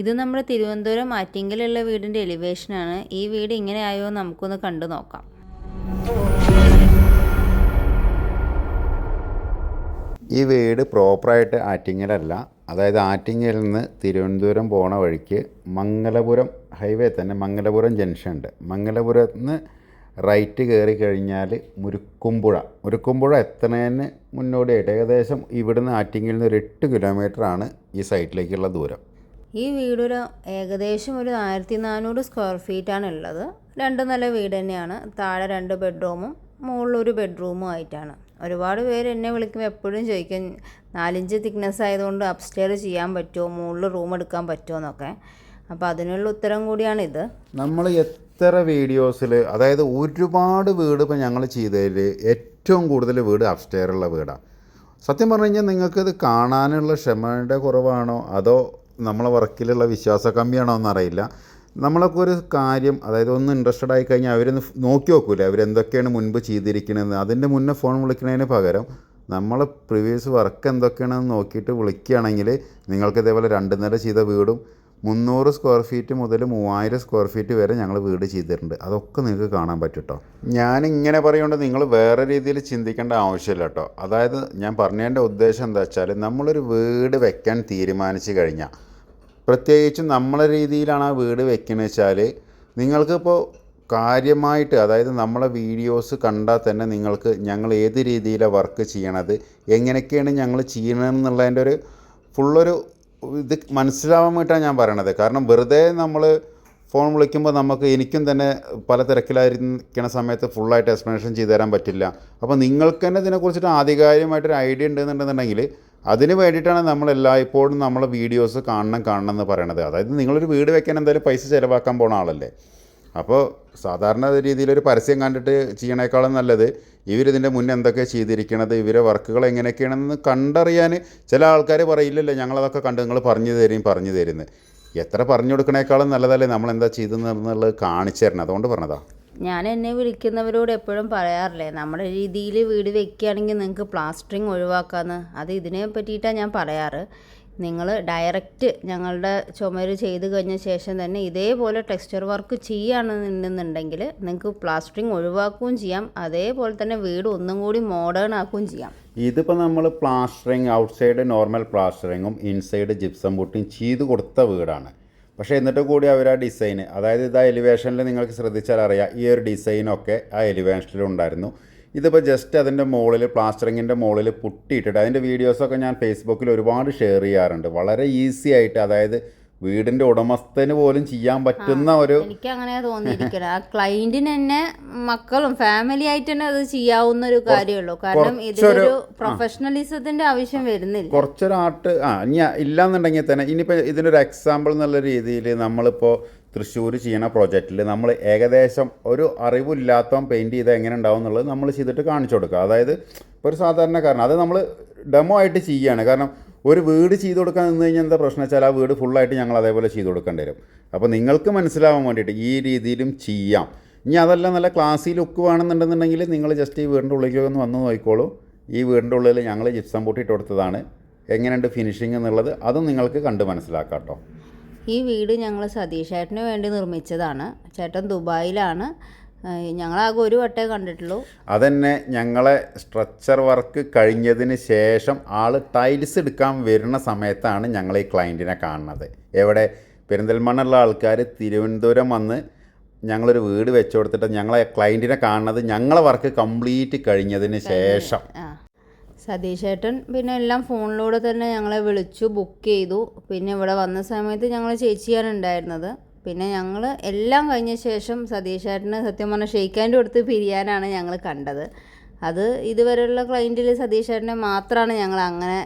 ഇത് നമ്മുടെ തിരുവനന്തപുരം ആറ്റിങ്കലുള്ള വീടിന്റെ എലിവേഷനാണ് ഈ വീട് ഇങ്ങനെ ആയോ നമുക്കൊന്ന് കണ്ടു നോക്കാം. ഈ വീട് പ്രോപ്പറായിട്ട് ആറ്റിങ്ങലല്ല. അതായത് ആറ്റിങ്ങലിൽ നിന്ന് തിരുവനന്തപുരം പോണ വഴിക്ക് മംഗലപുരം ഹൈവേ തന്നെ മംഗലപുരം ജംഗ്ഷൻ ഉണ്ട്. മംഗലപുരത്ത് നിന്ന് റൈറ്റ് കയറി കഴിഞ്ഞാൽ മുരുക്കുമ്പുഴ മുരുക്കുമ്പുഴ എത്തുന്നതിന് മുന്നോടിയായിട്ട് ഏകദേശം ഇവിടുന്ന് ആറ്റിങ്ങലിൽ നിന്ന് ഒരു എട്ട് കിലോമീറ്ററാണ് ഈ സൈറ്റിലേക്കുള്ള ദൂരം. ഈ വീടൊരു ഏകദേശം ഒരു ആയിരത്തി നാനൂറ് സ്ക്വയർ ഫീറ്റാണ് ഉള്ളത് രണ്ട് നില വീട് തന്നെയാണ്. താഴെ രണ്ട് ബെഡ്റൂമും മുകളിലൊരു ബെഡ്റൂമും ആയിട്ടാണ്. ഒരുപാട് പേര് എന്നെ വിളിക്കുമ്പോൾ എപ്പോഴും ചോദിക്കും നാലിഞ്ച് തിക്നെസ് ആയതുകൊണ്ട് അപ്സ്റ്റെയർ ചെയ്യാൻ പറ്റുമോ മുകളിൽ റൂം എടുക്കാൻ പറ്റുമോ എന്നൊക്കെ. അപ്പോൾ അതിനുള്ള ഉത്തരം കൂടിയാണിത്. നമ്മൾ എത്ര വീഡിയോസിൽ അതായത് ഒരുപാട് വീട് ഇപ്പോൾ ഞങ്ങൾ ചെയ്തതിൽ ഏറ്റവും കൂടുതൽ വീട് അപ്സ്റ്റെയറുള്ള വീടാണ് സത്യം പറഞ്ഞു കഴിഞ്ഞാൽ നിങ്ങൾക്കിത് കാണാനുള്ള ക്ഷമയുടെ കുറവാണോ? അതോ നമ്മളെ വർക്കിലുള്ള വിശ്വാസ കമ്മിയാണോ എന്നറിയില്ല നമ്മളൊക്കെ ഒരു കാര്യം അതായത് ഒന്ന് ഇൻട്രസ്റ്റഡ് ആയി കഴിഞ്ഞാൽ അവരൊന്ന് നോക്കി നോക്കൂലേ അവരെന്തൊക്കെയാണ് മുൻപ് ചെയ്തിരിക്കണതെന്ന് അതിന്റെ മുന്നേ ഫോൺ വിളിക്കുന്നതിന് പകരം നമ്മൾ പ്രീവിയസ് വർക്ക് എന്തൊക്കെയാണെന്ന് നോക്കിയിട്ട് വിളിക്കുകയാണെങ്കിൽ നിങ്ങൾക്ക് ഇതേപോലെ രണ്ട് നില ചെയ്ത വീടും മുന്നൂറ് സ്ക്വയർ ഫീറ്റ് മുതൽ മൂവായിരം സ്ക്വയർ ഫീറ്റ് വരെ ഞങ്ങൾ വീട് ചെയ്തിട്ടുണ്ട്. അതൊക്കെ നിങ്ങൾക്ക് കാണാൻ പറ്റും കേട്ടോ ഞാനിങ്ങനെ പറയുകൊണ്ട് നിങ്ങൾ വേറെ രീതിയിൽ ചിന്തിക്കേണ്ട ആവശ്യമില്ല കേട്ടോ അതായത് ഞാൻ പറഞ്ഞതിന്റെ ഉദ്ദേശം എന്താ വെച്ചാൽ നമ്മളൊരു വീട് വെക്കാൻ തീരുമാനിച്ചു കഴിഞ്ഞാൽ പ്രത്യേകിച്ചും നമ്മളെ രീതിയിലാണ് ആ വീട് വെക്കുന്നത് വെച്ചാൽ നിങ്ങൾക്കിപ്പോൾ കാര്യമായിട്ട് അതായത് നമ്മളെ വീഡിയോസ് കണ്ടാൽ തന്നെ നിങ്ങൾക്ക് ഞങ്ങൾ ഏത് രീതിയിലാണ് വർക്ക് ചെയ്യണത് എങ്ങനെയൊക്കെയാണ് ഞങ്ങൾ ചെയ്യണമെന്നുള്ളതിന്റെ ഒരു ഫുള്ളൊരു ഇത് മനസ്സിലാവാൻ വേണ്ടിയിട്ടാണ് ഞാൻ പറയണത്. കാരണം വെറുതെ നമ്മൾ ഫോൺ വിളിക്കുമ്പോൾ നമുക്ക് എനിക്കും തന്നെ പല തിരക്കിലായിരിക്കുന്ന സമയത്ത് ഫുള്ളായിട്ട് എക്സ്പ്ലനേഷൻ ചെയ്തു തരാൻ പറ്റില്ല. അപ്പോൾ നിങ്ങൾക്ക് തന്നെ ഇതിനെക്കുറിച്ചിട്ട് ആധികാരികമായിട്ടൊരു ഐഡിയ ഉണ്ടെന്നുണ്ടെന്നുണ്ടെങ്കിൽ അതിന് വേണ്ടിയിട്ടാണ് നമ്മൾ എല്ലായ്പ്പോഴും നമ്മൾ വീഡിയോസ് കാണണം കാണണം എന്ന് പറയണത്. അതായത് നിങ്ങളൊരു വീട് വെക്കാൻ എന്തായാലും പൈസ ചിലവാക്കാൻ പോണ ആളല്ലേ. അപ്പോൾ സാധാരണ രീതിയിലൊരു പരസ്യം കണ്ടിട്ട് ചെയ്യണേക്കാളും നല്ലത് ഇവരിതിന്റെ മുന്നേ എന്തൊക്കെ ചെയ്തിരിക്കണത് ഇവരെ വർക്കുകൾ എങ്ങനെയൊക്കെയാണെന്ന് കണ്ടറിയാൻ ചില ആൾക്കാർ പറയില്ലല്ലോ ഞങ്ങളതൊക്കെ കണ്ട് നിങ്ങൾ പറഞ്ഞു തരും പറഞ്ഞു തരുന്നത് എത്ര പറഞ്ഞു കൊടുക്കണേക്കാളും നല്ലതല്ലേ നമ്മൾ എന്താ ചെയ്തെന്നുള്ളത് കാണിച്ചു തരണം അതുകൊണ്ട് പറഞ്ഞതാ. ഞാൻ എന്നെ വിളിക്കുന്നവരോട് എപ്പോഴും പറയാറില്ലേ നമ്മുടെ രീതിയിൽ വീട് വെക്കുകയാണെങ്കിൽ നിങ്ങൾക്ക് പ്ലാസ്റ്ററിങ് ഒഴിവാക്കാമെന്ന് അത് ഇതിനെ പറ്റിയിട്ടാണ് ഞാൻ പറയാറ്. നിങ്ങൾ ഡയറക്റ്റ് ഞങ്ങളുടെ ചുമര് ചെയ്ത് കഴിഞ്ഞ ശേഷം തന്നെ ഇതേപോലെ ടെക്സ്ചർ വർക്ക് ചെയ്യുകയാണെന്നുണ്ടെന്നുണ്ടെങ്കിൽ നിങ്ങൾക്ക് പ്ലാസ്റ്ററിങ് ഒഴിവാക്കുകയും ചെയ്യാം. അതേപോലെ തന്നെ വീട് ഒന്നും കൂടി മോഡേൺ ആക്കുകയും ചെയ്യാം. ഇതിപ്പോൾ നമ്മൾ പ്ലാസ്റ്ററിങ് ഔട്ട്സൈഡ് നോർമൽ പ്ലാസ്റ്ററിങ്ങും ഇൻസൈഡ് ജിപ്സം പൊട്ടിയും ചെയ്ത് കൊടുത്ത വീടാണ്. പക്ഷേ എന്നിട്ട് കൂടി അവർ ആ ഡിസൈൻ അതായത് ഇത് ആ എലിവേഷനിൽ നിങ്ങൾക്ക് ശ്രദ്ധിച്ചാൽ അറിയാം ഈ ഒരു ഡിസൈനൊക്കെ ആ എലിവേഷനിലുണ്ടായിരുന്നു ഇതിപ്പോൾ ജസ്റ്റ് അതിന്റെ മുകളിൽ പ്ലാസ്റ്ററിങ്ങിന്റെ മുകളിൽ പുട്ടിയിട്ടിട്ട് അതിന്റെ വീഡിയോസൊക്കെ ഞാൻ ഫേസ്ബുക്കിൽ ഒരുപാട് ഷെയർ ചെയ്യാറുണ്ട്. വളരെ ഈസി ആയിട്ട് അതായത് വീടിന്റെ ഉടമസ്ഥന് പോലും ചെയ്യാൻ പറ്റുന്ന ഒരു എനിക്ക് അങ്ങനെ തോന്നിയിരിക്കണം. ആ ക്ലൈന്റിന് തന്നെ മക്കളും ഫാമിലി ആയിട്ട് തന്നെ അത് ചെയ്യാവുന്ന ഒരു കാര്യമുള്ളൂ. കാരണം ഇതൊരു പ്രൊഫഷണലിസത്തിന്റെ ആവശ്യം വരുന്നില്ല. കുറച്ചൊരു ആർട്ട് ആ ഇനി ഇല്ലാന്നുണ്ടെങ്കിൽ തന്നെ ഇനിയിപ്പോൾ ഇതിനൊരു എക്സാമ്പിൾ എന്നുള്ള രീതിയിൽ നമ്മളിപ്പോൾ തൃശ്ശൂർ ചെയ്യണ പ്രോജക്റ്റിൽ നമ്മൾ ഏകദേശം ഒരു അറിവില്ലാത്തവൻ പെയിന്റ് ചെയ്താൽ എങ്ങനെ ഉണ്ടാവും എന്നുള്ളത് നമ്മൾ ചെയ്തിട്ട് കാണിച്ചു കൊടുക്കുക. അതായത് ഒരു ഒരു സാധാരണക്കാരൻ അത് നമ്മൾ ഡെമോ ആയിട്ട് ചെയ്യുകയാണ് കാരണം ഒരു വീട് ചെയ്തു കൊടുക്കാൻ നിന്ന് കഴിഞ്ഞാൽ എന്താ പ്രശ്നം വെച്ചാൽ ആ വീട് ഫുള്ളായിട്ട് ഞങ്ങൾ അതേപോലെ ചെയ്തു കൊടുക്കേണ്ടി വരും. അപ്പോൾ നിങ്ങൾക്ക് മനസ്സിലാവാൻ വേണ്ടിയിട്ട് ഈ രീതിയിലും ചെയ്യാം. ഇനി അതല്ല നല്ല ക്ലാസ്സി ലുക്ക് വേണമെന്നുണ്ടെന്നുണ്ടെങ്കിൽ നിങ്ങൾ ജസ്റ്റ് ഈ വീടിന്റെ ഉള്ളിലേക്ക് ഒന്ന് വന്ന് നോക്കിക്കോളൂ. ഈ വീടിന്റെ ഉള്ളിൽ ഞങ്ങൾ ജിപ്സം പൊട്ടിയിട്ട് കൊടുത്തതാണ്. എങ്ങനെയുണ്ട് ഫിനിഷിംഗ് എന്നുള്ളത് അതും നിങ്ങൾക്ക് കണ്ട് മനസ്സിലാക്കാം കേട്ടോ. ഈ വീട് ഞങ്ങൾ സതീഷ് ചേട്ടന് വേണ്ടി നിർമ്മിച്ചതാണ്. ചേട്ടൻ ദുബായിലാണ്. ഞങ്ങളാകെ ഒരു വട്ടേ കണ്ടിട്ടുള്ളൂ. അതന്നെ ഞങ്ങളെ സ്ട്രക്ചർ വർക്ക് കഴിഞ്ഞതിന് ശേഷം ആൾ ടൈൽസ് എടുക്കാൻ വരുന്ന സമയത്താണ് ഞങ്ങൾ ഈ ക്ലയന്റിനെ കാണുന്നത്. എവിടെ? പെരിന്തൽമണ്ണുള്ള ആൾക്കാർ തിരുവനന്തപുരം വന്ന് ഞങ്ങളൊരു വീട് വെച്ചു കൊടുത്തിട്ട് ഞങ്ങളെ ക്ലയന്റിനെ കാണുന്നത് ഞങ്ങളെ വർക്ക് കംപ്ലീറ്റ് കഴിഞ്ഞതിന് ശേഷം. സതീഷ് ഏട്ടൻ പിന്നെ എല്ലാം ഫോണിലൂടെ തന്നെ ഞങ്ങളെ വിളിച്ചു ബുക്ക് ചെയ്തു. പിന്നെ ഇവിടെ വന്ന സമയത്ത് ഞങ്ങൾ ചേച്ചിയാണ് ഉണ്ടായിരുന്നത്. പിന്നെ ഞങ്ങൾ എല്ലാം കഴിഞ്ഞ ശേഷം സതീഷേട്ടന് സത്യം പറഞ്ഞാൽ ഷെയ്ക്കാന്റെ കൊടുത്ത് പിരിയാനാണ് ഞങ്ങൾ കണ്ടത്. അത് ഇതുവരെയുള്ള ക്ലൈന്റിൽ സതീഷേട്ടനെ മാത്രമാണ് ഞങ്ങൾ അങ്ങനെ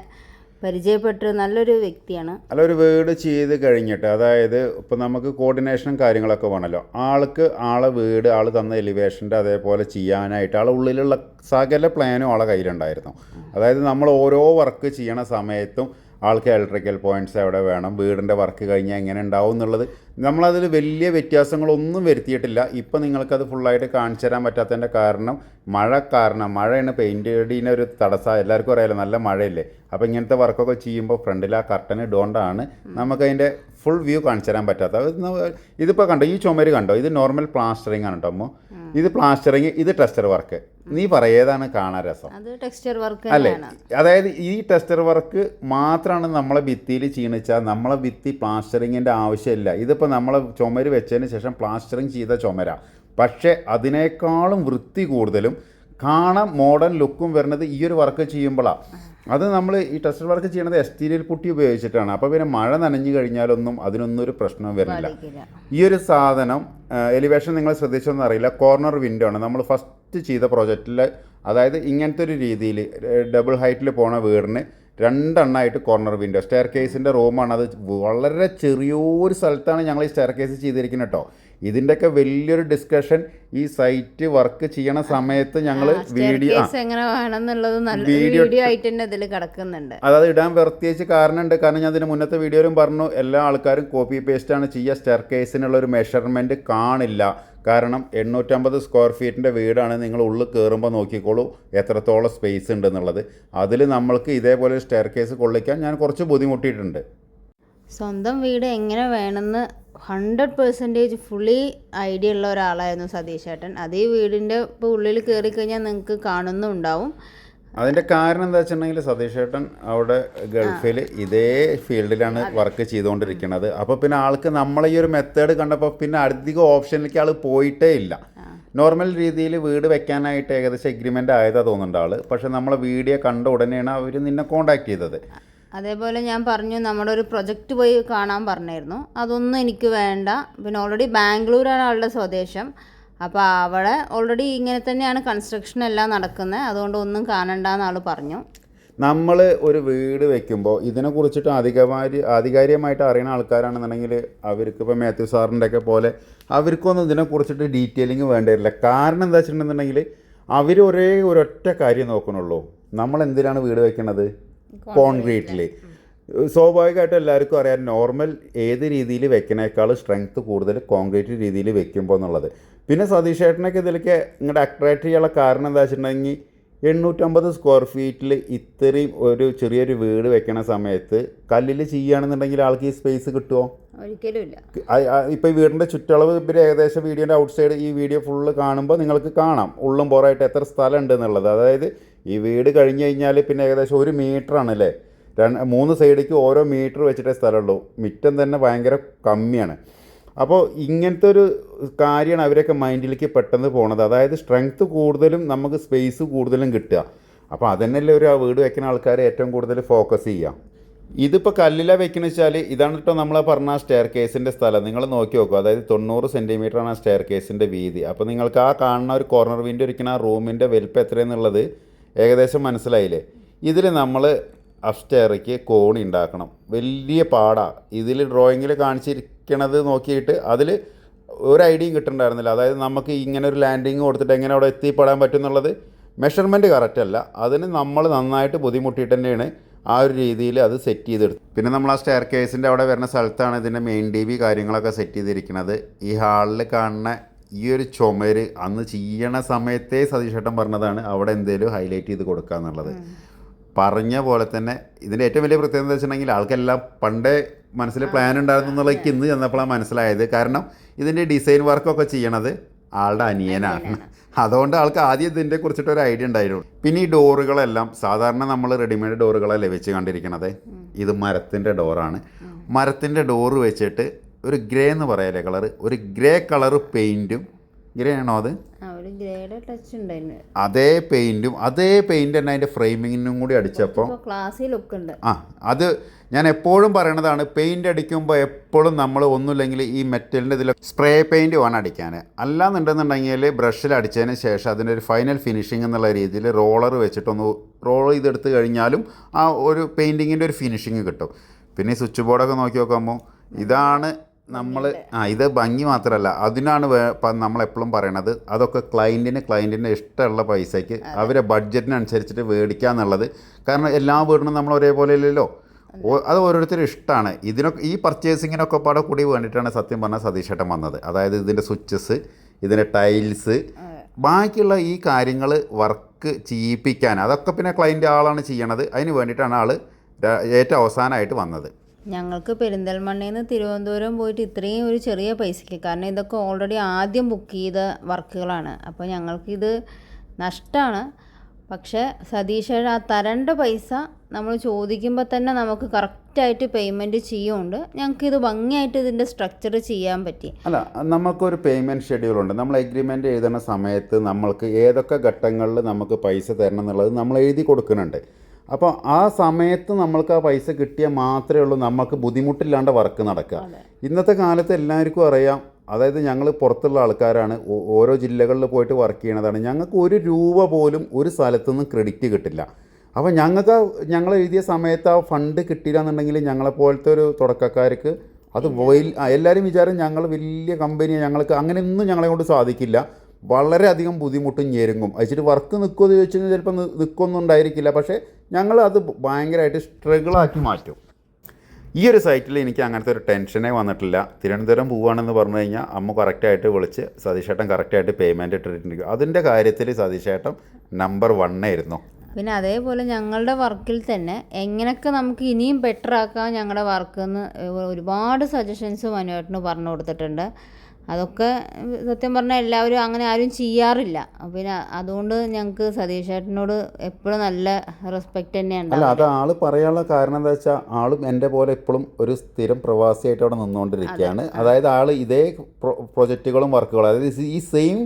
പരിചയപ്പെട്ട് നല്ലൊരു വ്യക്തിയാണ്. അല്ല ഒരു വീട് ചെയ്ത് കഴിഞ്ഞിട്ട് അതായത് ഇപ്പോൾ നമുക്ക് കോർഡിനേഷനും കാര്യങ്ങളൊക്കെ വേണമല്ലോ ആൾക്ക് ആളെ വീട് ആൾ തന്ന എലിവേഷന്റെ അതേപോലെ ചെയ്യാനായിട്ട് ആളെ ഉള്ളിലുള്ള സകല പ്ലാനും ആളെ കയ്യിലുണ്ടായിരുന്നു. അതായത് നമ്മൾ ഓരോ വർക്ക് ചെയ്യണ സമയത്തും ആൾക്ക് ഇലക്ട്രിക്കൽ പോയിന്റ്സ് എവിടെ വേണം വീടിന്റെ വർക്ക് കഴിഞ്ഞാൽ എങ്ങനെ ഉണ്ടാവും എന്നുള്ളത്. നമ്മളതിൽ വലിയ വ്യത്യാസങ്ങളൊന്നും വരുത്തിയിട്ടില്ല. ഇപ്പം നിങ്ങൾക്കത് ഫുള്ളായിട്ട് കാണിച്ചു തരാൻ പറ്റാത്തതിന്റെ കാരണം മഴ കാരണം. മഴയാണ് പെയിന്റ് അടീനെ ഒരു തടസ്സം. എല്ലാവർക്കും അറിയാലോ നല്ല മഴയല്ലേ. അപ്പോൾ ഇങ്ങനത്തെ വർക്കൊക്കെ ചെയ്യുമ്പോൾ ഫ്രണ്ടിൽ ആ കർട്ടൻ ഇടുകൊണ്ടാണ് നമുക്കതിന്റെ ഫുൾ വ്യൂ കാണിച്ചു തരാൻ പറ്റാത്തത്. ഇതിപ്പോൾ കണ്ടോ ഈ ചുമര് കണ്ടോ? ഇത് നോർമൽ പ്ലാസ്റ്ററിങ് ആണ് കേട്ടോ അമ്മോ. ഇത് പ്ലാസ്റ്ററിങ് ഇത് ടെസ്റ്റർ വർക്ക്. നീ പറയേതാണ് കാണാൻ രസം? അത് ടെക്സ്ചർ വർക്ക് അല്ലേ? അതായത് ഈ ടെസ്റ്റർ വർക്ക് മാത്രമാണ് നമ്മളെ ഭിത്തിയിൽ ചീണിച്ചാൽ നമ്മളെ ഭിത്തി പ്ലാസ്റ്ററിങ്ങിന്റെ ആവശ്യമില്ല. ഇതിപ്പോൾ നമ്മളെ ചുമര് വെച്ചതിന് ശേഷം പ്ലാസ്റ്ററിങ് ചെയ്ത ചുമര. പക്ഷേ അതിനേക്കാളും വൃത്തി കൂടുതലും കാണാൻ മോഡേൺ ലുക്കും വരുന്നത് ഈ ഒരു വർക്ക് ചെയ്യുമ്പോഴാണ് അത് നമ്മൾ ഈ ടെസ്റ്റർ വർക്ക് ചെയ്യണത് എസ്റ്റീരിയൽ പുട്ടി ഉപയോഗിച്ചിട്ടാണ്. അപ്പോൾ പിന്നെ മഴ നനഞ്ഞു കഴിഞ്ഞാലൊന്നും അതിനൊന്നും ഒരു പ്രശ്നവും വരുന്നില്ല ഈ ഒരു സാധനം എലിവേഷൻ നിങ്ങൾ ശ്രദ്ധിച്ചൊന്നും അറിയില്ല. കോർണർ വിൻഡോ ആണ്. നമ്മൾ ഫസ്റ്റ് ചെയ്ത പ്രോജക്റ്റിൽ അതായത് ഇങ്ങനത്തെ ഒരു രീതിയിൽ ഡബിൾ ഹൈറ്റിൽ പോണ വീടിന് രണ്ടെണ്ണമായിട്ട് കോർണർ വിൻഡോ സ്റ്റെയർ കേസിന്റെ റൂമാണ് അത് വളരെ ചെറിയൊരു സ്ഥലത്താണ് ഞങ്ങൾ ഈ സ്റ്റെയർ കേസ് ചെയ്തിരിക്കുന്നത് കേട്ടോ ഇതിന്റെയൊക്കെ വലിയൊരു ഡിസ്കഷൻ ഈ സൈറ്റ് വർക്ക് ചെയ്യണ സമയത്ത് ഞങ്ങൾ വീഡിയോ വീഡിയോ ആയിട്ട് തന്നെ ഇതിൽ കിടക്കുന്നുണ്ട്. അതായത് ഇടാൻ പ്രത്യേകിച്ച് കാരണമുണ്ട്. കാരണം ഞാൻ അതിന് മുന്നത്തെ വീഡിയോയിലും പറഞ്ഞു എല്ലാ ആൾക്കാരും കോപ്പി പേസ്റ്റാണ് ചെയ്യുക. സ്റ്റെയർ കേസിനുള്ള ഒരു മെഷർമെന്റ് കാണില്ല. കാരണം എണ്ണൂറ്റമ്പത് സ്ക്വയർ ഫീറ്റിന്റെ വീടാണ് നിങ്ങൾ ഉള്ളിൽ കയറുമ്പോൾ നോക്കിക്കോളൂ എത്രത്തോളം സ്പേസ് ഉണ്ട് എന്നുള്ളത് അതിൽ നമ്മൾക്ക് ഇതേപോലെ സ്റ്റെയർ കേസ് കൊള്ളിക്കാൻ ഞാൻ കുറച്ച് ബുദ്ധിമുട്ടിയിട്ടുണ്ട്. സ്വന്തം വീട് എങ്ങനെ വേണമെന്ന് ഹൺഡ്രഡ് പെർസെന്റേജ് ഫുള്ളി ഐഡിയ ഉള്ള ഒരാളായിരുന്നു സതീഷ് ചേട്ടൻ അത് ഈ വീടിന്റെ ഇപ്പോൾ ഉള്ളിൽ കയറി കഴിഞ്ഞാൽ നിങ്ങൾക്ക് കാണുന്നുണ്ടാവും. അതിന്റെ കാരണം എന്താ വെച്ചിട്ടുണ്ടെങ്കിൽ സതീഷ് ഏട്ടൻ അവിടെ ഗൾഫിൽ ഇതേ ഫീൽഡിലാണ് വർക്ക് ചെയ്തുകൊണ്ടിരിക്കുന്നത്. അപ്പോൾ പിന്നെ ആൾക്ക് നമ്മളെ ഈ ഒരു മെത്തേഡ് കണ്ടപ്പോൾ പിന്നെ അധികം ഓപ്ഷനിലേക്ക് ആൾ പോയിട്ടേ ഇല്ല. നോർമൽ രീതിയിൽ വീട് വെക്കാനായിട്ട് ഏകദേശം എഗ്രിമെന്റ് ആയതാ തോന്നുന്നുണ്ട് ആൾ. പക്ഷെ നമ്മളെ വീഡിയോ കണ്ട ഉടനെയാണ് അവർ നിന്നെ കോണ്ടാക്ട് ചെയ്തത്. അതേപോലെ ഞാൻ പറഞ്ഞു നമ്മുടെ ഒരു പ്രൊജക്റ്റ് പോയി കാണാൻ പറഞ്ഞായിരുന്നു. അതൊന്നും എനിക്ക് വേണ്ട. പിന്നെ ഓൾറെഡി ബാംഗ്ലൂരാണ് ആളുടെ സ്വദേശം. അപ്പോൾ അവിടെ ഓൾറെഡി ഇങ്ങനെ തന്നെയാണ് കൺസ്ട്രക്ഷൻ എല്ലാം നടക്കുന്നത്. അതുകൊണ്ട് ഒന്നും കാണണ്ടെന്ന് ആൾ പറഞ്ഞു. നമ്മൾ ഒരു വീട് വെക്കുമ്പോൾ ഇതിനെ കുറിച്ചിട്ട് അധികമായി ആധികാരികമായിട്ട് അറിയുന്ന ആൾക്കാരാണെന്നുണ്ടെങ്കിൽ അവർക്ക് ഇപ്പോൾ മാത്യു സാറിന്റെ ഒക്കെ പോലെ അവർക്കൊന്നും ഇതിനെ കുറിച്ചിട്ട് ഡീറ്റെയിലിംഗ് വേണ്ടി വരില്ല കാരണം എന്താ വെച്ചിട്ടുണ്ടെന്നുണ്ടെങ്കിൽ അവർ ഒരേ ഒരൊറ്റ കാര്യം നോക്കണുള്ളൂ. നമ്മൾ എന്തിനാണ് വീട് വെക്കണത്? കോൺക്രീറ്റിൽ സ്വാഭാവികമായിട്ടും എല്ലാവർക്കും അറിയാം നോർമൽ ഏത് രീതിയിൽ വെക്കണേക്കാൾ സ്ട്രെങ്ത് കൂടുതൽ കോൺക്രീറ്റ് രീതിയിൽ വെക്കുമ്പോൾ എന്നുള്ളത്. പിന്നെ സതീഷ് ഏട്ടനൊക്കെ ഇതിലേക്ക് ഇങ്ങോട്ട് അട്രാക്ട് ചെയ്യാനുള്ള കാരണം എന്താ വെച്ചിട്ടുണ്ടെങ്കിൽ എണ്ണൂറ്റമ്പത് സ്ക്വയർ ഫീറ്റിൽ ഇത്രയും ഒരു ചെറിയൊരു വീട് വെക്കണ സമയത്ത് കല്ലിൽ ചെയ്യുകയാണെന്നുണ്ടെങ്കിൽ ആൾക്ക് ഈ സ്പേസ് കിട്ടുമോ ഒരിക്കലും ഇല്ല. ഇപ്പോൾ ഈ വീടിന്റെ ചുറ്റളവ് ഇവർ ഏകദേശം വീഡിയോന്റെ ഔട്ട് സൈഡ് ഈ വീഡിയോ ഫുള്ള് കാണുമ്പോൾ നിങ്ങൾക്ക് കാണാം. ഉള്ളും പുറമായിട്ട് എത്ര സ്ഥലം ഉണ്ട് എന്നുള്ളത്. അതായത് ഈ വീട് കഴിഞ്ഞ് കഴിഞ്ഞാൽ പിന്നെ ഏകദേശം ഒരു മീറ്ററാണ് അല്ലേ മൂന്ന് സൈഡിലേക്ക് ഓരോ മീറ്റർ വെച്ചിട്ടേ സ്ഥലമുള്ളൂ. മിറ്റം തന്നെ ഭയങ്കര കമ്മിയാണ്. അപ്പോൾ ഇങ്ങനത്തെ ഒരു കാര്യമാണ് അവരൊക്കെ മൈൻഡിലേക്ക് പെട്ടെന്ന് പോണത്. അതായത് സ്ട്രെങ്ത്ത് കൂടുതലും നമുക്ക് സ്പേസ് കൂടുതലും കിട്ടുക. അപ്പോൾ അതന്നെയല്ലേ ഒരു ആ വീട് വെക്കുന്ന ആൾക്കാർ ഏറ്റവും കൂടുതൽ ഫോക്കസ് ചെയ്യുക. ഇതിപ്പോൾ കല്ലില വെക്കുന്ന വെച്ചാൽ ഇതാണ് കേട്ടോ നമ്മൾ പറഞ്ഞ ആ സ്റ്റെയർ കേസിന്റെ സ്ഥലം. നിങ്ങൾ നോക്കി നോക്കുക അതായത് തൊണ്ണൂറ് സെന്റിമീറ്ററാണ് ആ സ്റ്റെയർ കേസിന്റെ വീതി. അപ്പോൾ നിങ്ങൾക്ക് ആ കാണുന്ന ഒരു കോർണർ വിൻഡോ ഇരിക്കുന്ന ആ റൂമിന്റെ വലിപ്പം എത്രയെന്നുള്ളത് ഏകദേശം മനസ്സിലായില്ലേ? ഇതിൽ നമ്മൾ അപ്സ്റ്റെയറിക്ക് കോണി ഉണ്ടാക്കണം. വലിയ പാടാണ് ഇതിൽ ഡ്രോയിങ്ങിൽ കാണിച്ചിരിക്കണത് നോക്കിയിട്ട് അതിൽ ഒരു ഐഡിയയും കിട്ടുന്നുണ്ടായിരുന്നില്ല അതായത് നമുക്ക് ഇങ്ങനെ ഒരു ലാൻഡിങ് കൊടുത്തിട്ട് എങ്ങനെ അവിടെ എത്തിപ്പെടാൻ പറ്റും എന്നുള്ളത് മെഷർമെന്റ് കറക്റ്റ് അല്ല. അതിന് നമ്മൾ നന്നായിട്ട് ബുദ്ധിമുട്ടിയിട്ട് തന്നെയാണ് ആ ഒരു രീതിയിൽ അത് സെറ്റ് ചെയ്തെടുത്തു പിന്നെ നമ്മൾ ആ സ്റ്റെയർ കേസിന്റെ അവിടെ വരുന്ന സ്ഥലത്താണ് ഇതിന്റെ മെയിൻ ടി വി കാര്യങ്ങളൊക്കെ സെറ്റ് ചെയ്തിരിക്കുന്നത് ഈ ഹാളിൽ കാണുന്ന ഈ ഒരു ചുമര് അന്ന് ചെയ്യണ സമയത്തേ സതീഷേട്ടൻ പറഞ്ഞതാണ് അവിടെ എന്തേലും ഹൈലൈറ്റ് ചെയ്ത് കൊടുക്കുക എന്നുള്ളത് പറഞ്ഞ പോലെ തന്നെ ഇതിന്റെ ഏറ്റവും വലിയ പ്രത്യേകത എന്ന് വെച്ചിട്ടുണ്ടെങ്കിൽ ആൾക്കെല്ലാം പണ്ടേ മനസ്സിൽ പ്ലാൻ ഉണ്ടായിരുന്നു എന്നുള്ളത് ഇന്ന് ചെന്നപ്പോഴാണ് മനസ്സിലായത്. കാരണം ഇതിന്റെ ഡിസൈൻ വർക്കൊക്കെ ചെയ്യണത് ആളുടെ അനിയനാണ്. അതുകൊണ്ട് ആൾക്ക് ആദ്യം ഇതിന്റെ കുറിച്ചിട്ട് ഒരു ഐഡിയ ഉണ്ടായിരുന്നു. പിന്നെ ഈ ഡോറുകളെല്ലാം സാധാരണ നമ്മൾ റെഡിമെയ്ഡ് ഡോറുകളല്ലേ വെച്ച് കണ്ടിരിക്കണത്? ഇത് മരത്തിന്റെ ഡോറാണ്. മരത്തിന്റെ ഡോറ് വെച്ചിട്ട് ഒരു ഗ്രേ എന്ന് പറയാല്ലേ കളർ ഒരു ഗ്രേ കളർ പെയിന്റും ഗ്രേ ആണോ അത്? ആ അതേ പെയിന്റും അതേ പെയിന്റ് തന്നെ അതിന്റെ ഫ്രെയിമിങ്ങിനും കൂടി അടിച്ചപ്പോൾ ക്ലാസ്സിൽ ലുക്ക് ഉണ്ട്. ആ അത് ഞാൻ എപ്പോഴും പറയണതാണ് പെയിന്റ് അടിക്കുമ്പോൾ എപ്പോഴും നമ്മൾ ഒന്നുമില്ലെങ്കിൽ ഈ മെറ്റലിന്റെ ഇതിൽ സ്പ്രേ പെയിന്റ് വേണം അടിക്കാൻ അല്ലാന്നുണ്ടെന്നുണ്ടെങ്കിൽ ബ്രഷിൽ അടിച്ചതിന് ശേഷം അതിന്റെ ഒരു ഫൈനൽ ഫിനിഷിംഗ് എന്നുള്ള രീതിയിൽ റോളർ വെച്ചിട്ടൊന്ന് റോൾ ചെയ്തെടുത്ത് കഴിഞ്ഞാലും ആ ഒരു പെയിന്റിങ്ങിന്റെ ഒരു ഫിനിഷിങ് കിട്ടും. പിന്നെ സ്വിച്ച് ബോർഡൊക്കെ നോക്കി നോക്കുമ്പോൾ ഇതാണ് നമ്മൾ ആ ഇത് ഭംഗി മാത്രമല്ല. അതിനാണ് നമ്മളെപ്പോഴും പറയണത്. അതൊക്കെ ക്ലയന്റിന് ക്ലയന്റിന് ഇഷ്ടമുള്ള പൈസയ്ക്ക് അവരെ ബഡ്ജറ്റിനനുസരിച്ചിട്ട് മേടിക്കുക എന്നുള്ളത് കാരണം എല്ലാ വീടിനും നമ്മൾ ഒരേപോലെ ഇല്ലല്ലോ. അത്. ഓരോരുത്തരും ഇഷ്ടമാണ്. ഇതിനൊക്കെ ഈ പർച്ചേസിങ്ങിനൊക്കെ പാടെ കൂടി വേണ്ടിയിട്ടാണ് സത്യം പറഞ്ഞാൽ സതീഷേട്ടൻ വന്നത്. അതായത് ഇതിന്റെ സ്വിച്ചസ് ഇതിന്റെ ടൈൽസ് ബാക്കിയുള്ള ഈ കാര്യങ്ങൾ വർക്ക് ചെയ്യിപ്പിക്കാൻ അതൊക്കെ പിന്നെ ക്ലയന്റ് ആളാണ് ചെയ്യണത്. അതിന് വേണ്ടിയിട്ടാണ് ആൾ ഏറ്റവും അവസാനമായിട്ട് വന്നത്. ഞങ്ങൾക്ക് പെരിന്തൽമണ്ണയിൽ നിന്ന് തിരുവനന്തപുരം പോയിട്ട് ഇത്രയും ഒരു ചെറിയ പൈസയ്ക്ക് കാരണം ഇതൊക്കെ ഓൾറെഡി ആദ്യം ബുക്ക് ചെയ്ത വർക്കുകളാണ്. അപ്പോൾ ഞങ്ങൾക്കിത് നഷ്ടമാണ് പക്ഷേ സതീഷയുടെ ആ തരേണ്ട പൈസ നമ്മൾ ചോദിക്കുമ്പോൾ തന്നെ നമുക്ക് കറക്റ്റായിട്ട് പേയ്മെന്റ് ഞങ്ങൾക്ക് ഇത് ഭംഗിയായിട്ട് ഇതിന്റെ സ്ട്രക്ചർ ചെയ്യാൻ പറ്റി. അല്ല നമുക്കൊരു പേയ്മെന്റ് ഷെഡ്യൂളുണ്ട് നമ്മൾ എഗ്രിമെന്റ് എഴുതുന്ന സമയത്ത് നമ്മൾക്ക് ഏതൊക്കെ ഘട്ടങ്ങളിൽ നമുക്ക് പൈസ തരണം എന്നുള്ളത് നമ്മൾ എഴുതി കൊടുക്കുന്നുണ്ട്. അപ്പോൾ ആ സമയത്ത് നമ്മൾക്ക് ആ പൈസ കിട്ടിയാൽ മാത്രമേ ഉള്ളൂ നമുക്ക് ബുദ്ധിമുട്ടില്ലാണ്ട് വർക്ക് നടക്കുക ഇന്നത്തെ കാലത്ത് എല്ലാവർക്കും അറിയാം അതായത് ഞങ്ങൾ പുറത്തുള്ള ആൾക്കാരാണ് ഓരോ ജില്ലകളിൽ പോയിട്ട് വർക്ക് ചെയ്യണതാണ്. ഞങ്ങൾക്ക് ഒരു രൂപ പോലും ഒരു സ്ഥലത്തു നിന്നും ക്രെഡിറ്റ് കിട്ടില്ല. അപ്പോൾ ഞങ്ങൾക്ക് ഞങ്ങൾ എഴുതിയ സമയത്ത് ആ ഫണ്ട് കിട്ടിയില്ല എന്നുണ്ടെങ്കിൽ ഞങ്ങളെപ്പോലത്തെ ഒരു തുടക്കക്കാർക്ക് അത് എല്ലാവരും വിചാരം ഞങ്ങൾ വലിയ കമ്പനിയാണ് ഞങ്ങൾക്ക് അങ്ങനെയൊന്നും ഞങ്ങളെ കൊണ്ട് സാധിക്കില്ല. വളരെയധികം ബുദ്ധിമുട്ടും ഞെരുങ്ങും. അയച്ചിട്ട് വർക്ക് നിൽക്കുമെന്ന് ചോദിച്ചു കഴിഞ്ഞാൽ ചിലപ്പോൾ നിൽക്കൊന്നും ഉണ്ടായിരിക്കില്ല. പക്ഷേ ഞങ്ങൾ അത് ഭയങ്കരമായിട്ട് സ്ട്രഗിളാക്കി മാറ്റും. ഈ ഒരു സൈറ്റിൽ എനിക്ക് അങ്ങനത്തെ ഒരു ടെൻഷനേ വന്നിട്ടില്ല. തിരുവനന്തപുരം പോവുകയാണെന്ന് പറഞ്ഞു കഴിഞ്ഞാൽ അമ്മ കറക്റ്റായിട്ട് വിളിച്ച് സതീഷേട്ടൻ കറക്റ്റായിട്ട് പേയ്മെന്റ് ഇട്ടിട്ടുണ്ട്. അതിന്റെ കാര്യത്തിൽ സതീഷേട്ടൻ നമ്പർ വണ്ണായിരുന്നു പിന്നെ അതേപോലെ ഞങ്ങളുടെ വർക്കിൽ തന്നെ എങ്ങനെയൊക്കെ നമുക്ക് ഇനിയും ബെറ്റർ ആക്കാം ഞങ്ങളുടെ വർക്ക് എന്ന് ഒരുപാട് സജഷൻസ് മനുവേട്ടന് പറഞ്ഞു കൊടുത്തിട്ടുണ്ട്. അതൊക്കെ സത്യം പറഞ്ഞാൽ എല്ലാവരും അങ്ങനെ ആരും ചെയ്യാറില്ല. പിന്നെ അതുകൊണ്ട് ഞങ്ങൾക്ക് സതീഷ് ചേട്ടനോട് എപ്പോഴും നല്ല റെസ്പെക്ട് തന്നെയാണ് അല്ല അത് ആൾ പറയാനുള്ള കാരണം എന്താ വെച്ചാൽ ആളും എന്റെ പോലെ എപ്പോഴും ഒരു സ്ഥിരം പ്രവാസിയായിട്ട് അവിടെ നിന്നുകൊണ്ടിരിക്കുകയാണ്. അതായത് ആൾ ഇതേ പ്രൊ പ്രൊജക്റ്റുകളും വർക്കുകളും അതായത് ഈ സെയിം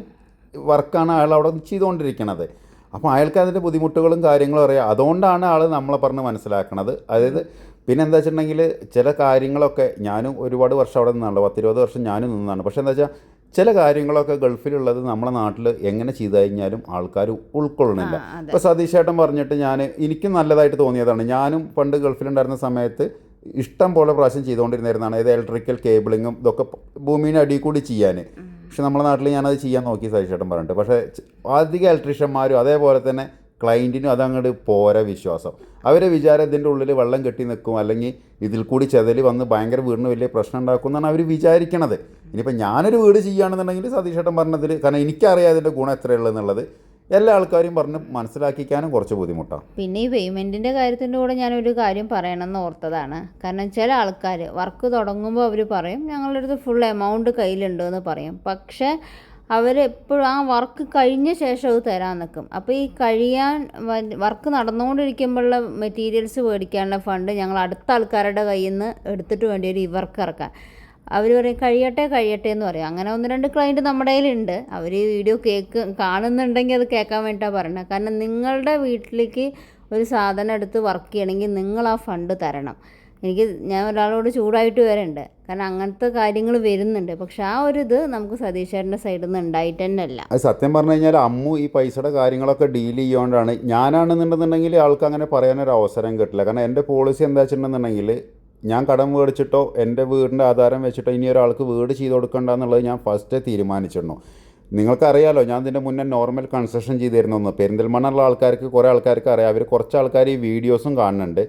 വർക്കാണ് അയാൾ അവിടെ ചെയ്തുകൊണ്ടിരിക്കുന്നത് അപ്പോൾ അയാൾക്ക് അതിന്റെ ബുദ്ധിമുട്ടുകളും കാര്യങ്ങളും അറിയാം. അതുകൊണ്ടാണ് ആൾ നമ്മളെ പറഞ്ഞ് മനസ്സിലാക്കണത്. അതായത് പിന്നെ എന്താ വെച്ചിട്ടുണ്ടെങ്കിൽ ചില കാര്യങ്ങളൊക്കെ ഞാനും ഒരുപാട് വർഷം അവിടെ നിന്നാണല്ലോ പത്തിരുപത് വർഷം ഞാനും നിന്നാണ്. പക്ഷേ എന്താ വെച്ചാൽ ചില കാര്യങ്ങളൊക്കെ ഗൾഫിലുള്ളത് നമ്മുടെ നാട്ടിൽ എങ്ങനെ ചെയ്തു കഴിഞ്ഞാലും ആൾക്കാർ ഉൾക്കൊള്ളണില്ല. ഇപ്പോൾ സതീഷേട്ടൻ പറഞ്ഞിട്ട് ഞാൻ എനിക്ക് നല്ലതായിട്ട് തോന്നിയതാണ്. ഞാനും പണ്ട് ഗൾഫിലുണ്ടായിരുന്ന സമയത്ത് ഇഷ്ടം പോലെ പ്രാവശ്യം ചെയ്തുകൊണ്ടിരുന്നതാണ് അതായത് ഇലക്ട്രിക്കൽ കേബിളിങ്ങും ഇതൊക്കെ ഭൂമിയുടെ അടിയിൽ കൂടി ചെയ്യാൻ പക്ഷെ നമ്മുടെ നാട്ടിൽ ഞാനത് ചെയ്യാൻ നോക്കി സതീഷേട്ടൻ പറഞ്ഞിട്ട്. പക്ഷേ അധികം ഇലക്ട്രീഷ്യന്മാരും അതേപോലെ തന്നെ ക്ലയന്റിനും അതങ്ങോട്ട് പോരാ വിശ്വാസം. അവരെ വിചാരം ഇതിന്റെ ഉള്ളിൽ വെള്ളം കെട്ടി നിൽക്കും അല്ലെങ്കിൽ ഇതിൽ കൂടി ചെതൽ വന്ന് ഭയങ്കര വീടിന് വലിയ പ്രശ്നം ഉണ്ടാക്കും എന്നാണ് അവർ വിചാരിക്കണത്. ഇനിയിപ്പോൾ ഞാനൊരു വീട് ചെയ്യുകയാണെന്നുണ്ടെങ്കിൽ സതീഷേട്ടൻ പറഞ്ഞതിൽ കാരണം എനിക്കറിയാം അതിന്റെ ഗുണം എത്രയുള്ളതെന്നുള്ളത് എല്ലാ ആൾക്കാരും പറഞ്ഞ് മനസ്സിലാക്കിക്കാനും കുറച്ച് ബുദ്ധിമുട്ടാണ്. പിന്നെ ഈ പേയ്മെന്റിന്റെ കാര്യത്തിന്റെ കൂടെ ഞാനൊരു കാര്യം പറയണമെന്ന് ഓർത്തതാണ്. കാരണം ചില ആൾക്കാർ വർക്ക് തുടങ്ങുമ്പോൾ അവർ പറയും ഞങ്ങളുടെ അടുത്ത് ഫുൾ എമൗണ്ട് കയ്യിലുണ്ട് എന്ന് പറയും. പക്ഷേ അവരെപ്പോഴും ആ വർക്ക് കഴിഞ്ഞ ശേഷം അത് തരാൻ നിൽക്കും അപ്പോൾ ഈ കഴിയാൻ വർക്ക് നടന്നുകൊണ്ടിരിക്കുമ്പോഴുള്ള മെറ്റീരിയൽസ് മേടിക്കാനുള്ള ഫണ്ട് ഞങ്ങൾ അടുത്ത ആൾക്കാരുടെ കയ്യിൽ നിന്ന് എടുത്തിട്ട് വേണ്ടി ഒരു ഇവർക്ക് ഇറക്കാൻ അവർ പറയും കഴിയട്ടെ കഴിയട്ടെ എന്ന് പറയും. അങ്ങനെ ഒന്ന് രണ്ട് ക്ലയന്റ് നമ്മുടെ കയ്യിലുണ്ട്. അവർ ഈ വീഡിയോ കേക്ക് കാണുന്നുണ്ടെങ്കിൽ അത് കേൾക്കാൻ വേണ്ടിയിട്ടാണ് പറയുന്നത്. കാരണം നിങ്ങളുടെ വീട്ടിലേക്ക് ഒരു സാധനം എടുത്ത് വർക്ക് ചെയ്യണമെങ്കിൽ നിങ്ങൾ ആ ഫണ്ട് തരണം. എനിക്ക് ഞാൻ ഒരാളോട് ചൂടായിട്ട് വരണ്ട്. കാരണം അങ്ങനത്തെ കാര്യങ്ങൾ വരുന്നുണ്ട്. പക്ഷെ ആ ഒരു ഇത് നമുക്ക് സതീഷേട്ടന്റെ സൈഡിൽ നിന്ന് ഉണ്ടായിട്ട് തന്നെ അല്ല അത് സത്യം പറഞ്ഞു കഴിഞ്ഞാൽ അമ്മു ഈ പൈസയുടെ കാര്യങ്ങളൊക്കെ ഡീൽ ചെയ്യുകൊണ്ടാണ് ഞാനാണെന്നുണ്ടെന്നുണ്ടെങ്കിൽ ആൾക്ക് അങ്ങനെ പറയാനൊരു അവസരം കിട്ടില്ല. കാരണം എന്റെ പോളിസി എന്താ വെച്ചിട്ടുണ്ടെന്നുണ്ടെങ്കിൽ ഞാൻ കടം മേടിച്ചിട്ടോ എന്റെ വീടിന്റെ ആധാരം വെച്ചിട്ടോ ഇനി ഒരാൾക്ക് വീട് ചെയ്ത് കൊടുക്കണ്ട എന്നുള്ളത് ഞാൻ ഫസ്റ്റ് തീരുമാനിച്ചിരുന്നു. നിങ്ങൾക്കറിയാലോ ഞാൻ ഇതിന്റെ മുന്നേ നോർമൽ കൺസ്ട്രക്ഷൻ ചെയ്തിരുന്നു. പെരിന്തൽമണ്ണുള്ള ആൾക്കാർക്ക് കുറേ ആൾക്കാർക്ക് അറിയാം. അവർ കുറച്ച് ആൾക്കാർ ഈ വീഡിയോസും കാണുന്നുണ്ട്.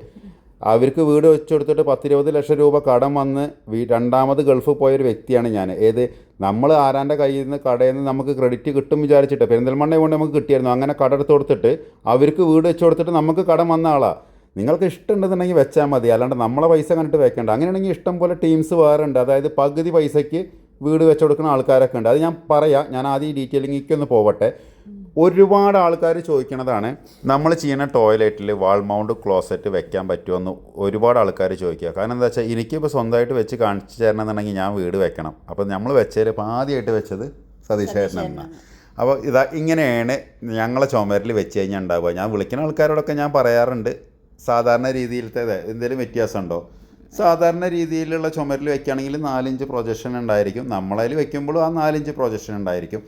അവർക്ക് വീട് വെച്ചു കൊടുത്തിട്ട് പത്തിരുപത് ലക്ഷം രൂപ കടം വന്ന് രണ്ടാമത് ഗൾഫ് പോയൊരു വ്യക്തിയാണ് ഞാൻ. ഏത്? നമ്മൾ ആരാന്റെ കയ്യിൽ നിന്ന് കടയിൽ നിന്ന് നമുക്ക് ക്രെഡിറ്റ് കിട്ടും വിചാരിച്ചിട്ട് പെരിന്തൽമണ്ണ കൊണ്ട് നമുക്ക് കിട്ടിയായിരുന്നു. അങ്ങനെ കട എടുത്ത് കൊടുത്തിട്ട് അവർക്ക് വീട് വെച്ച് കൊടുത്തിട്ട് നമുക്ക് കടം വന്ന ആളാണ് നിങ്ങൾക്ക് ഇഷ്ടമുണ്ടെന്നുണ്ടെങ്കിൽ വെച്ചാൽ മതി. അല്ലാണ്ട് നമ്മളെ പൈസ കണ്ടിട്ട് വെക്കേണ്ട. അങ്ങനെയാണെങ്കിൽ ഇഷ്ടം പോലെ ടീംസ് വേറെ ഉണ്ട്. അതായത് പകുതി പൈസയ്ക്ക് വീട് വെച്ചു കൊടുക്കുന്ന ആൾക്കാരൊക്കെ ഉണ്ട്. അത് ഞാൻ പറയാം. ഞാൻ ആദ്യം ഒന്ന് പോവട്ടെ. ഒരുപാട് ആൾക്കാർ ചോദിക്കണതാണ് നമ്മൾ ചെയ്യുന്ന ടോയ്ലറ്റിൽ വാൾ മൗണ്ട് ക്ലോസറ്റ് വെക്കാൻ പറ്റുമെന്ന് ഒരുപാട് ആൾക്കാർ ചോദിക്കുക. കാരണം എന്താ വെച്ചാൽ എനിക്കിപ്പോൾ സ്വന്തമായിട്ട് വെച്ച് കാണിച്ചു തരണമെന്നുണ്ടെങ്കിൽ ഞാൻ വീട് വെക്കണം. അപ്പോൾ നമ്മൾ വെച്ചതിൽ ഇപ്പോൾ ആദ്യമായിട്ട് വെച്ചത് സതീഷ് അപ്പോൾ ഇതാ ഇങ്ങനെയാണ് ഞങ്ങളെ ചുമരിൽ വെച്ച് കഴിഞ്ഞാൽ ഉണ്ടാവുക. ഞാൻ വിളിക്കുന്ന ആൾക്കാരോടൊക്കെ ഞാൻ പറയാറുണ്ട് സാധാരണ രീതിയിലത്തെ എന്തെങ്കിലും വ്യത്യാസമുണ്ടോ? സാധാരണ രീതിയിലുള്ള ചുമരിൽ വെക്കുകയാണെങ്കിൽ നാലിഞ്ച് പ്രൊജക്ഷൻ ഉണ്ടായിരിക്കും. നമ്മളതിൽ വെക്കുമ്പോഴും ആ നാലിഞ്ച് പ്രൊജക്ഷൻ ഉണ്ടായിരിക്കും.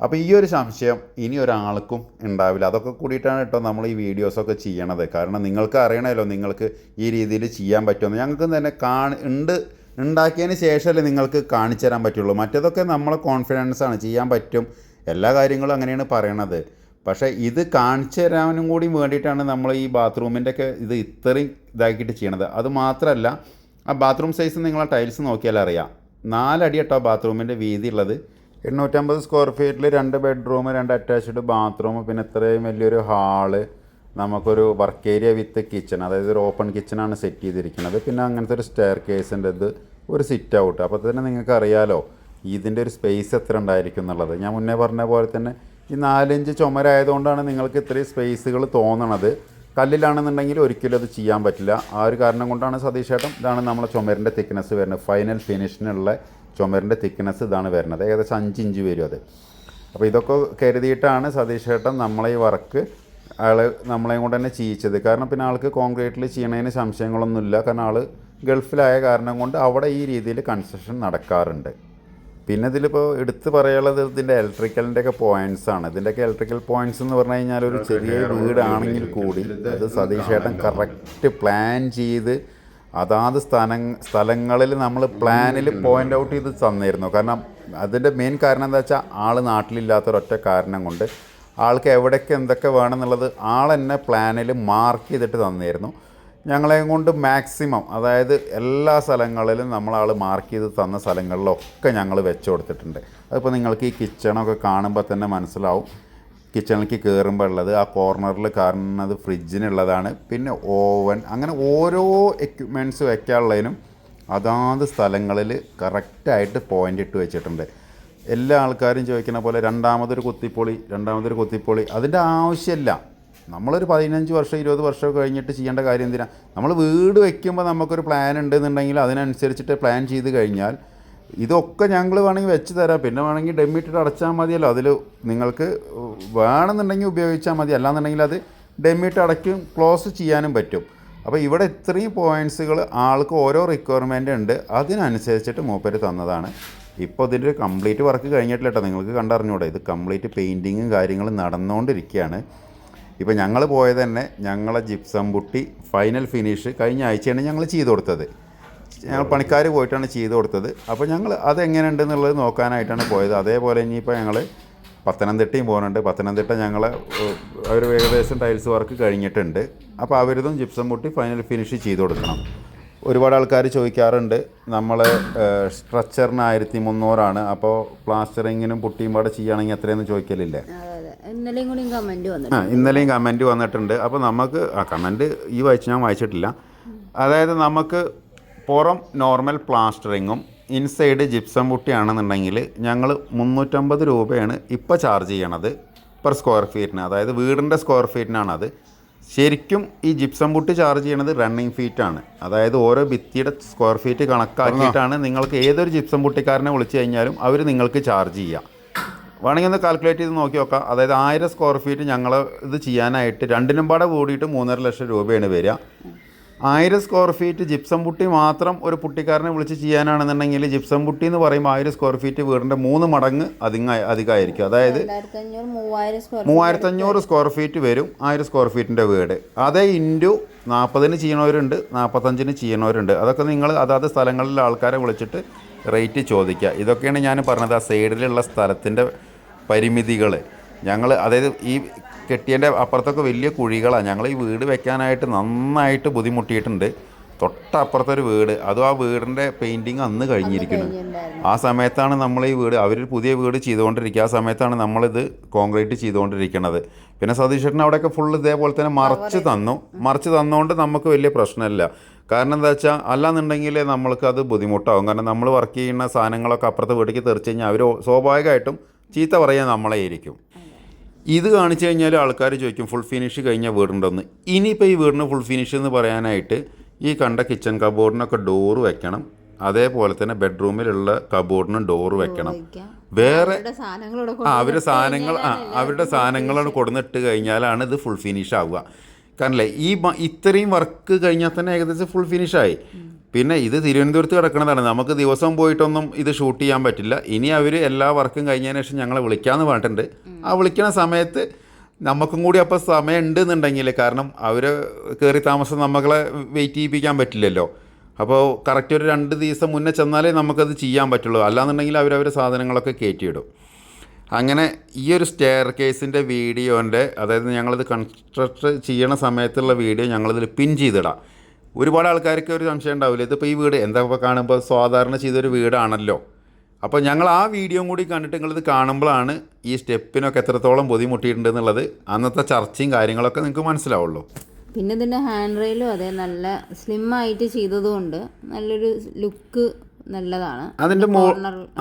അപ്പോൾ ഈ ഒരു സംശയം ഇനി ഒരാൾക്കും ഉണ്ടാവില്ല. അതൊക്കെ കൂടിയിട്ടാണ് കേട്ടോ നമ്മൾ ഈ വീഡിയോസൊക്കെ ചെയ്യണത്. കാരണം നിങ്ങൾക്ക് അറിയണമല്ലോ നിങ്ങൾക്ക് ഈ രീതിയിൽ ചെയ്യാൻ പറ്റുമെന്ന്. ഞങ്ങൾക്ക് തന്നെ കാണി ഉണ്ട് ഉണ്ടാക്കിയതിന് ശേഷമല്ലേ നിങ്ങൾക്ക് കാണിച്ചു തരാൻ പറ്റുള്ളൂ. മറ്റേതൊക്കെ നമ്മളെ കോൺഫിഡൻസ് ആണ്. ചെയ്യാൻ പറ്റും. എല്ലാ കാര്യങ്ങളും അങ്ങനെയാണ് പറയണത്. പക്ഷേ ഇത് കാണിച്ചു തരാനും കൂടി വേണ്ടിയിട്ടാണ് നമ്മൾ ഈ ബാത്റൂമിന്റെ ഒക്കെ ഇത് ഇത്രയും ഇതാക്കിയിട്ട് ചെയ്യണത്. അത് മാത്രമല്ല ആ ബാത്റൂം സൈസ് നിങ്ങൾ ടൈൽസ് നോക്കിയാൽ അറിയാം നാലടി കേട്ടോ ബാത്റൂമിന്റെ വീതി ഉള്ളത്. എണ്ണൂറ്റമ്പത് സ്ക്വയർ ഫീറ്റിൽ രണ്ട് ബെഡ്റൂം രണ്ട് അറ്റാച്ച്ഡ് ബാത്റൂം പിന്നെ ഇത്രയും വലിയൊരു ഹാൾ നമുക്കൊരു വർക്ക് ഏരിയ വിത്ത് കിച്ചൺ അതായത് ഒരു ഓപ്പൺ കിച്ചണാണ് സെറ്റ് ചെയ്തിരിക്കുന്നത്. പിന്നെ അങ്ങനത്തെ ഒരു സ്റ്റെയർ കേസിന്റെ ഇത് ഒരു സിറ്റ് ഔട്ട് അപ്പോൾ തന്നെ നിങ്ങൾക്ക് അറിയാലോ ഇതിന്റെ ഒരു സ്പേസ് എത്ര ഉണ്ടായിരിക്കും എന്നുള്ളത്. ഞാൻ മുന്നേ പറഞ്ഞ പോലെ തന്നെ ഈ നാലഞ്ച് ചുമരായതുകൊണ്ടാണ് നിങ്ങൾക്ക് ഇത്രയും സ്പേസുകൾ തോന്നണത്. കല്ലിലാണെന്നുണ്ടെങ്കിൽ ഒരിക്കലും അത് ചെയ്യാൻ പറ്റില്ല. ആ ഒരു കാരണം കൊണ്ടാണ് സതീഷ് ചേട്ടൻ ഇതാണ് നമ്മളെ ചുമരിന്റെ തിക്നെസ് വരുന്നത്. ഫൈനൽ ഫിനിഷിനുള്ള ചുമരിന്റെ തിക്നെസ് ഇതാണ് വരുന്നത്. ഏകദേശം അഞ്ച് ഇഞ്ച് വരും അത്. അപ്പോൾ ഇതൊക്കെ കരുതിയിട്ടാണ് സതീഷ് ചേട്ടൻ നമ്മളെ ഈ വർക്ക് ആൾ നമ്മളെയും കൊണ്ട് തന്നെ ചെയ്യിച്ചത് കാരണം പിന്നെ ആൾക്ക് കോൺക്രീറ്റിൽ ചെയ്യണതിന് സംശയങ്ങളൊന്നുമില്ല. കാരണം ആൾ ഗൾഫിലായ കാരണം കൊണ്ട് അവിടെ ഈ രീതിയിൽ കൺസ്ട്രക്ഷൻ നടക്കാറുണ്ട്. പിന്നെ ഇതിലിപ്പോൾ എടുത്തു പറയാനുള്ളത് ഇതിന്റെ ഇലക്ട്രിക്കലിന്റെ ഒക്കെ പോയിന്റ്സ് ആണ്. ഇതിന്റെയൊക്കെ ഇലക്ട്രിക്കൽ പോയിന്റ്സ് എന്ന് പറഞ്ഞു കഴിഞ്ഞാൽ ഒരു ചെറിയ വീടാണെങ്കിൽ കൂടി അത് സതീഷ് ചേട്ടൻ കറക്റ്റ് പ്ലാൻ ചെയ്ത് അതാത് സ്ഥല സ്ഥലങ്ങളിൽ നമ്മൾ പ്ലാനിൽ പോയിന്റ് ഔട്ട് ചെയ്ത് തന്നിരുന്നു. കാരണം അതിന്റെ മെയിൻ കാരണം എന്താ വെച്ചാൽ ആൾ നാട്ടിലില്ലാത്തൊരൊറ്റ കാരണം കൊണ്ട് ആൾക്ക് എവിടേക്ക് എന്തൊക്കെ വേണമെന്നുള്ളത് ആൾ തന്നെ പ്ലാനിൽ മാർക്ക് ചെയ്തിട്ട് തന്നിരുന്നു. ഞങ്ങളെ കൊണ്ട് മാക്സിമം അതായത് എല്ലാ സ്ഥലങ്ങളിലും നമ്മളാൾ മാർക്ക് ചെയ്ത് തന്ന സ്ഥലങ്ങളിലൊക്കെ ഞങ്ങൾ വെച്ച് കൊടുത്തിട്ടുണ്ട്. അതിപ്പോൾ നിങ്ങൾക്ക് ഈ കിച്ചണൊക്കെ കാണുമ്പോൾ തന്നെ മനസ്സിലാവും. കിച്ചണിലേക്ക് കയറുമ്പോൾ ഉള്ളത് ആ കോർണറിൽ കാണുന്നത് ഫ്രിഡ്ജിനുള്ളതാണ് പിന്നെ ഓവൻ അങ്ങനെ ഓരോ എക്യുപ്മെന്റ്സ് വയ്ക്കാനുള്ളതിനും അതാത് സ്ഥലങ്ങളിൽ കറക്റ്റായിട്ട് പോയിന്റ് ഇട്ട് വെച്ചിട്ടുണ്ട്. എല്ലാ ആൾക്കാരും ചോദിക്കുന്ന പോലെ രണ്ടാമതൊരു കുത്തിപ്പൊളി രണ്ടാമതൊരു കുത്തിപ്പൊളി. അതിന്റെ ആവശ്യമില്ല. നമ്മളൊരു പതിനഞ്ച് വർഷം ഇരുപത് വർഷം കഴിഞ്ഞിട്ട് ചെയ്യേണ്ട കാര്യം എന്തിനാണ് നമ്മൾ വീട് വയ്ക്കുമ്പോൾ നമുക്കൊരു പ്ലാൻ ഉണ്ടെന്നുണ്ടെങ്കിൽ അതിനനുസരിച്ചിട്ട് പ്ലാൻ ചെയ്ത് കഴിഞ്ഞാൽ ഇതൊക്കെ ഞങ്ങൾ വേണമെങ്കിൽ വെച്ച് തരാം. പിന്നെ വേണമെങ്കിൽ ഡെമ്മിട്ടിട്ട് അടച്ചാൽ മതിയല്ലോ. അതിൽ നിങ്ങൾക്ക് വേണമെന്നുണ്ടെങ്കിൽ ഉപയോഗിച്ചാൽ മതി. അല്ലാന്നുണ്ടെങ്കിൽ അത് ഡെമ്മിട്ട് അടയ്ക്കും ക്ലോസ് ചെയ്യാനും പറ്റും. അപ്പോൾ ഇവിടെ ഇത്രയും പോയിന്റ്സുകൾ ആൾക്ക് ഓരോ റിക്വയർമെന്റ് ഉണ്ട്. അതിനനുസരിച്ചിട്ട് മൂപ്പര് തന്നതാണ്. ഇപ്പോൾ ഇതിന്റെ ഒരു കംപ്ലീറ്റ് വർക്ക് കഴിഞ്ഞിട്ടില്ല കേട്ടോ. നിങ്ങൾക്ക് കണ്ടറിഞ്ഞൂടെ? ഇത് കംപ്ലീറ്റ് പെയിന്റിങ്ങും കാര്യങ്ങളും നടന്നുകൊണ്ടിരിക്കുകയാണ്. ഇപ്പോൾ ഞങ്ങൾ പോയത് തന്നെ ഞങ്ങളെ ജിപ്സം പുട്ടി ഫൈനൽ ഫിനിഷ് കഴിഞ്ഞ ആഴ്ചയാണ് ഞങ്ങൾ ചെയ്ത് കൊടുത്തത്. ഞങ്ങൾ പണിക്കാർ പോയിട്ടാണ് ചെയ്ത് കൊടുത്തത്. അപ്പോൾ ഞങ്ങൾ അതെങ്ങനെയുണ്ടെന്നുള്ളത് നോക്കാനായിട്ടാണ് പോയത്. അതേപോലെ ഇനിയിപ്പോൾ ഞങ്ങൾ പത്തനംതിട്ടയും പോകുന്നുണ്ട് പത്തനംതിട്ട ഞങ്ങൾ അവർ ഏകദേശം ടൈൽസ് വർക്ക് കഴിഞ്ഞിട്ടുണ്ട്. അപ്പോൾ അവരിതും ജിപ്സം മുട്ടി ഫൈനൽ ഫിനിഷ് ചെയ്ത് കൊടുക്കണം. ഒരുപാട് ആൾക്കാർ ചോദിക്കാറുണ്ട്. നമ്മൾ സ്ട്രക്ചറിന് ആയിരത്തി മുന്നൂറാണ്. അപ്പോൾ പ്ലാസ്റ്ററിങ്ങിനും പുട്ടിയും പാടെ ചെയ്യുകയാണെങ്കിൽ അത്രയൊന്നും ചോദിക്കലില്ലേ. ആ ഇന്നലെയും കമന്റ് വന്നിട്ടുണ്ട്. അപ്പോൾ നമുക്ക് ആ കമന്റ് ഈ വായിച്ച് ഞാൻ വായിച്ചിട്ടില്ല. അതായത് നമുക്ക് പുറം നോർമൽ പ്ലാസ്റ്ററിങ്ങും ഇൻസൈഡ് ജിപ്സം പുട്ടിയാണെന്നുണ്ടെങ്കിൽ ഞങ്ങൾ മുന്നൂറ്റമ്പത് രൂപയാണ് ഇപ്പോൾ ചാർജ് ചെയ്യണത് പെർ സ്ക്വയർ ഫീറ്റിന്. അതായത് വീടിന്റെ സ്ക്വയർ ഫീറ്റിനാണത് ശരിക്കും ഈ ജിപ്സം പുട്ടി ചാർജ് ചെയ്യണത് റണ്ണിങ് ഫീറ്റാണ് അതായത് ഓരോ ഭിത്തിയുടെ സ്ക്വയർ ഫീറ്റ് കണക്കാക്കിയിട്ടാണ് നിങ്ങൾക്ക് ഏതൊരു ജിപ്സം പുട്ടിക്കാരനെ വിളിച്ചു കഴിഞ്ഞാലും അവർ നിങ്ങൾക്ക് ചാർജ് ചെയ്യാം. വേണമെങ്കിൽ ഒന്ന് കാൽക്കുലേറ്റ് ചെയ്ത് നോക്കി നോക്കാം. അതായത് ആയിരം സ്ക്വയർ ഫീറ്റ് ഞങ്ങൾ ഇത് ചെയ്യാനായിട്ട് രണ്ടിനും പാടെ കൂടിയിട്ട് മൂന്നര ലക്ഷം രൂപയാണ് വരിക. ആയിരം സ്ക്വയർ ഫീറ്റ് ജിപ്സം പുട്ടി മാത്രം ഒരു പുട്ടിക്കാരനെ വിളിച്ച് ചെയ്യാനാണെന്നുണ്ടെങ്കിൽ ജിപ്സം പുട്ടി എന്ന് പറയുമ്പോൾ ആയിരം സ്ക്വയർ ഫീറ്റ് വീടിന്റെ മൂന്ന് മടങ്ങ് അധിക അധികമായിരിക്കും. അതായത് മൂവായിരത്തഞ്ഞൂറ് സ്ക്വയർ ഫീറ്റ് വരും ആയിരം സ്ക്വയർ ഫീറ്റിന്റെ വീട്. അതേ ഇന്റു നാൽപ്പതിന് ചെയ്യണവരുണ്ട് നാൽപ്പത്തഞ്ചിന് ചെയ്യണവരുണ്ട്. അതൊക്കെ നിങ്ങൾ അതാത് സ്ഥലങ്ങളിലെ ആൾക്കാരെ വിളിച്ചിട്ട് റേറ്റ് ചോദിക്കുക. ഇതൊക്കെയാണ് ഞാൻ പറഞ്ഞത് ആ സൈഡിലുള്ള സ്ഥലത്തിന്റെ പരിമിതികൾ ഞങ്ങൾ അതായത് ഈ കെട്ടിയന്റെ അപ്പുറത്തൊക്കെ വലിയ കുഴികളാണ് ഞങ്ങൾ ഈ വീട് വെക്കാനായിട്ട് നന്നായിട്ട് ബുദ്ധിമുട്ടിയിട്ടുണ്ട്. തൊട്ടപ്പുറത്തൊരു വീട്. അതും ആ വീടിന്റെ പെയിന്റിങ് അന്ന് കഴിഞ്ഞിരിക്കുന്നു. ആ സമയത്താണ് നമ്മൾ ഈ വീട് അവർ പുതിയ വീട് ചെയ്തുകൊണ്ടിരിക്കുക. ആ സമയത്താണ് നമ്മളിത് കോൺക്രീറ്റ് ചെയ്തുകൊണ്ടിരിക്കുന്നത്. പിന്നെ സതീഷേട്ടൻ അവിടെയൊക്കെ ഫുൾ ഇതേപോലെ തന്നെ മറച്ച് തന്നു. മറച്ച് തന്നുകൊണ്ട് നമുക്ക് വലിയ പ്രശ്നമില്ല. കാരണം എന്താ വെച്ചാൽ അല്ലാന്നുണ്ടെങ്കിൽ നമ്മൾക്ക് അത് ബുദ്ധിമുട്ടാകും കാരണം നമ്മൾ വർക്ക് ചെയ്യുന്ന സാധനങ്ങളൊക്കെ അപ്പുറത്തെ വീട്ടിലേക്ക് തെറിച്ച് കഴിഞ്ഞാൽ അവർ സ്വാഭാവികമായിട്ടും ചീത്ത പറയാൻ നമ്മളെ ആയിരിക്കും ഇത് കാണിച്ചു കഴിഞ്ഞാൽ ആൾക്കാർ ചോദിക്കും ഫുൾ ഫിനിഷ് കഴിഞ്ഞ വീടുണ്ടെന്ന്? ഇനിയിപ്പോൾ ഈ വീടിന് ഫുൾ ഫിനിഷ് എന്ന് പറയാനായിട്ട് ഈ കണ്ട കിച്ചൺ കബോർഡിനൊക്കെ ഡോറ് വെക്കണം. അതേപോലെ തന്നെ ബെഡ്റൂമിലുള്ള കബോർഡിനും ഡോറ് വെക്കണം. വേറെ അവരുടെ സാധനങ്ങളോടെ ആ അവരുടെ സാധനങ്ങൾ അവരുടെ സാധനങ്ങളാണ് കൊടുന്നിട്ട് കഴിഞ്ഞാലാണ് ഇത് ഫുൾ ഫിനിഷ് ആവുക. കാരണല്ലേ ഈ ഇത്രയും വർക്ക് കഴിഞ്ഞാൽ തന്നെ ഏകദേശം ഫുൾ ഫിനിഷായി പിന്നെ ഇത് തിരുവനന്തപുരത്ത് കിടക്കുന്നതാണ് നമുക്ക് ദിവസം പോയിട്ടൊന്നും ഇത് ഷൂട്ട് ചെയ്യാൻ പറ്റില്ല. ഇനി അവർ എല്ലാ വർക്കും കഴിഞ്ഞതിന് ശേഷം ഞങ്ങളെ വിളിക്കാമെന്ന് പറഞ്ഞിട്ടുണ്ട്. ആ വിളിക്കുന്ന സമയത്ത് നമുക്കും കൂടി അപ്പോൾ സമയം ഉണ്ട് എന്നുണ്ടെങ്കിൽ കാരണം അവർ കയറി താമസം നമ്മളെ വെയിറ്റ് ചെയ്യിപ്പിക്കാൻ പറ്റില്ലല്ലോ. അപ്പോൾ കറക്റ്റ് ഒരു രണ്ട് ദിവസം മുന്നേ ചെന്നാലേ നമുക്കത് ചെയ്യാൻ പറ്റുള്ളൂ. അല്ലാന്നുണ്ടെങ്കിൽ അവരവരെ സാധനങ്ങളൊക്കെ കയറ്റിയിടും അങ്ങനെ ഈ ഒരു സ്റ്റെയർ കേസിന്റെ വീഡിയോന്റെ അതായത് ഞങ്ങളിത് കൺസ്ട്രക്ട് ചെയ്യണ സമയത്തുള്ള വീഡിയോ ഞങ്ങളിതിൽ പിൻ ചെയ്തിടാം. ഒരുപാട് ആൾക്കാർക്ക് ഒരു സംശയം ഉണ്ടാവില്ല. ഇതിപ്പോൾ ഈ വീട് എന്താ ഇപ്പോൾ കാണുമ്പോൾ സാധാരണ ചെയ്തൊരു വീടാണല്ലോ. അപ്പോൾ ഞങ്ങൾ ആ വീഡിയോയും കൂടി കണ്ടിട്ട് നിങ്ങളിത് കാണുമ്പോഴാണ് ഈ സ്റ്റെപ്പിനൊക്കെ എത്രത്തോളം ബുദ്ധിമുട്ടിയിട്ടുണ്ട് എന്നുള്ളത്. അന്നത്തെ ചർച്ചയും കാര്യങ്ങളൊക്കെ നിങ്ങൾക്ക് മനസ്സിലാവുള്ളൂ. പിന്നെ ഇതിന്റെ ഹാൻഡ് റെയിലും അതെ നല്ല സ്ലിം ആയിട്ട് ചെയ്തതുകൊണ്ട് നല്ലൊരു ലുക്ക് നല്ലതാണ്. അതിന്റെ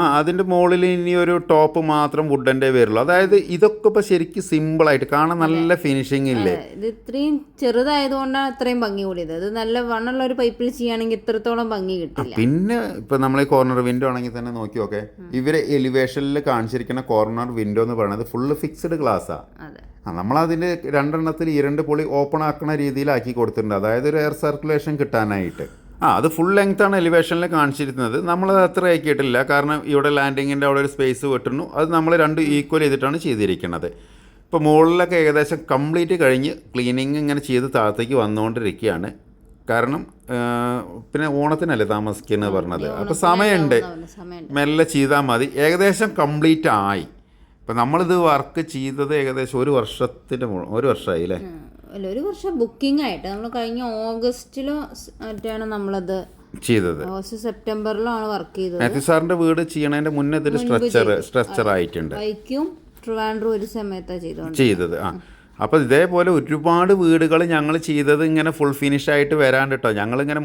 ആ അതിന്റെ മുകളിൽ ഇനി ഒരു ടോപ്പ് മാത്രം വുഡന്റെ വരുള്ളൂ. അതായത് ഇതൊക്കെ ഇപ്പൊ ശരിക്കും സിമ്പിൾ ആയിട്ട് കാണാൻ നല്ല ഫിനിഷിംഗ് ഇല്ലേ? ഇത് ഇത്രയും ചെറുതായതുകൊണ്ടാണ് ഇത്രയും ഭംഗി കൂടിയത്. ഇത് നല്ല വണ്ണുള്ള ഒരു പൈപ്പിൽ ചെയ്യുകയാണെങ്കിൽ ഇത്രത്തോളം ഭംഗി കിട്ടില്ല. പിന്നെ ഇപ്പൊ നമ്മൾ ഈ കോർണർ വിൻഡോ ആണെങ്കിൽ തന്നെ നോക്കി നോക്കെ. ഇവരെ എലിവേഷനിൽ കാണിച്ചിരിക്കുന്ന കോർണർ വിൻഡോ എന്ന് പറയുന്നത് ഫുള്ള് ഫിക്സ്ഡ് ഗ്ലാസ്സാണ് അതെ. ആ നമ്മളതിന് രണ്ടെണ്ണത്തിൽ ഈ രണ്ട് പൊളി ഓപ്പൺ ആക്കുന്ന രീതിയിലാക്കി കൊടുത്തിട്ടുണ്ട്. അതായത് ഒരു എയർ സർക്കുലേഷൻ കിട്ടാനായിട്ട്. ആ അത് ഫുൾ ലെങ്ത് ആണ് എലിവേഷനിൽ കാണിച്ചിരുന്നത് നമ്മളത് അത്ര ആക്കിയിട്ടില്ല. കാരണം ഇവിടെ ലാൻഡിങ്ങിന്റെ അവിടെ ഒരു സ്പേസ് വിട്ടുന്നു. അത് നമ്മൾ രണ്ട് ഈക്വൽ ചെയ്തിട്ടാണ് ചെയ്തിരിക്കുന്നത്. ഇപ്പോൾ മുകളിലൊക്കെ ഏകദേശം കംപ്ലീറ്റ് കഴിഞ്ഞ് ക്ലീനിങ് ഇങ്ങനെ ചെയ്ത് താഴത്തേക്ക് വന്നുകൊണ്ടിരിക്കുകയാണ് കാരണം പിന്നെ ഓണത്തിനല്ലേ താമസിക്കുന്നത് പറഞ്ഞത്. അപ്പോൾ സമയമുണ്ട്. മെല്ലെ ചെയ്താൽ മതി. ഏകദേശം കംപ്ലീറ്റ് ആയി. ഇപ്പം നമ്മളിത് വർക്ക് ചെയ്തത് ഏകദേശം ഒരു വർഷത്തിന്റെ ഒരു വർഷമായി അല്ലേ. അല്ല ഒരു വർഷം ബുക്കിംഗ് ആയിട്ട്. നമ്മൾ കഴിഞ്ഞ ഓഗസ്റ്റിലോ മറ്റാണ് നമ്മളത് ചെയ്തത്. ഓഗസ്റ്റ് സെപ്റ്റംബറിലാണ് വർക്ക് ചെയ്തത്. മാത്യു സാറിന്റെ വീട് ചെയ്യണതിന്റെ മുന്നേ ഇതൊരു സ്ട്രക്ചർ സ്ട്രക്ചർ ആയിട്ടുണ്ട്. ബൈക്കും ട്രിവാൻഡ്രും ഒരു സമയത്താണ് ചെയ്തുകൊണ്ട് ചെയ്തത് ആ. അപ്പോൾ ഇതേപോലെ ഒരുപാട് വീടുകൾ ഞങ്ങൾ ചെയ്തത് ഇങ്ങനെ ഫുൾ ഫിനിഷ് ആയിട്ട് വരാണ്ട് കേട്ടോ ഞങ്ങളിങ്ങനെ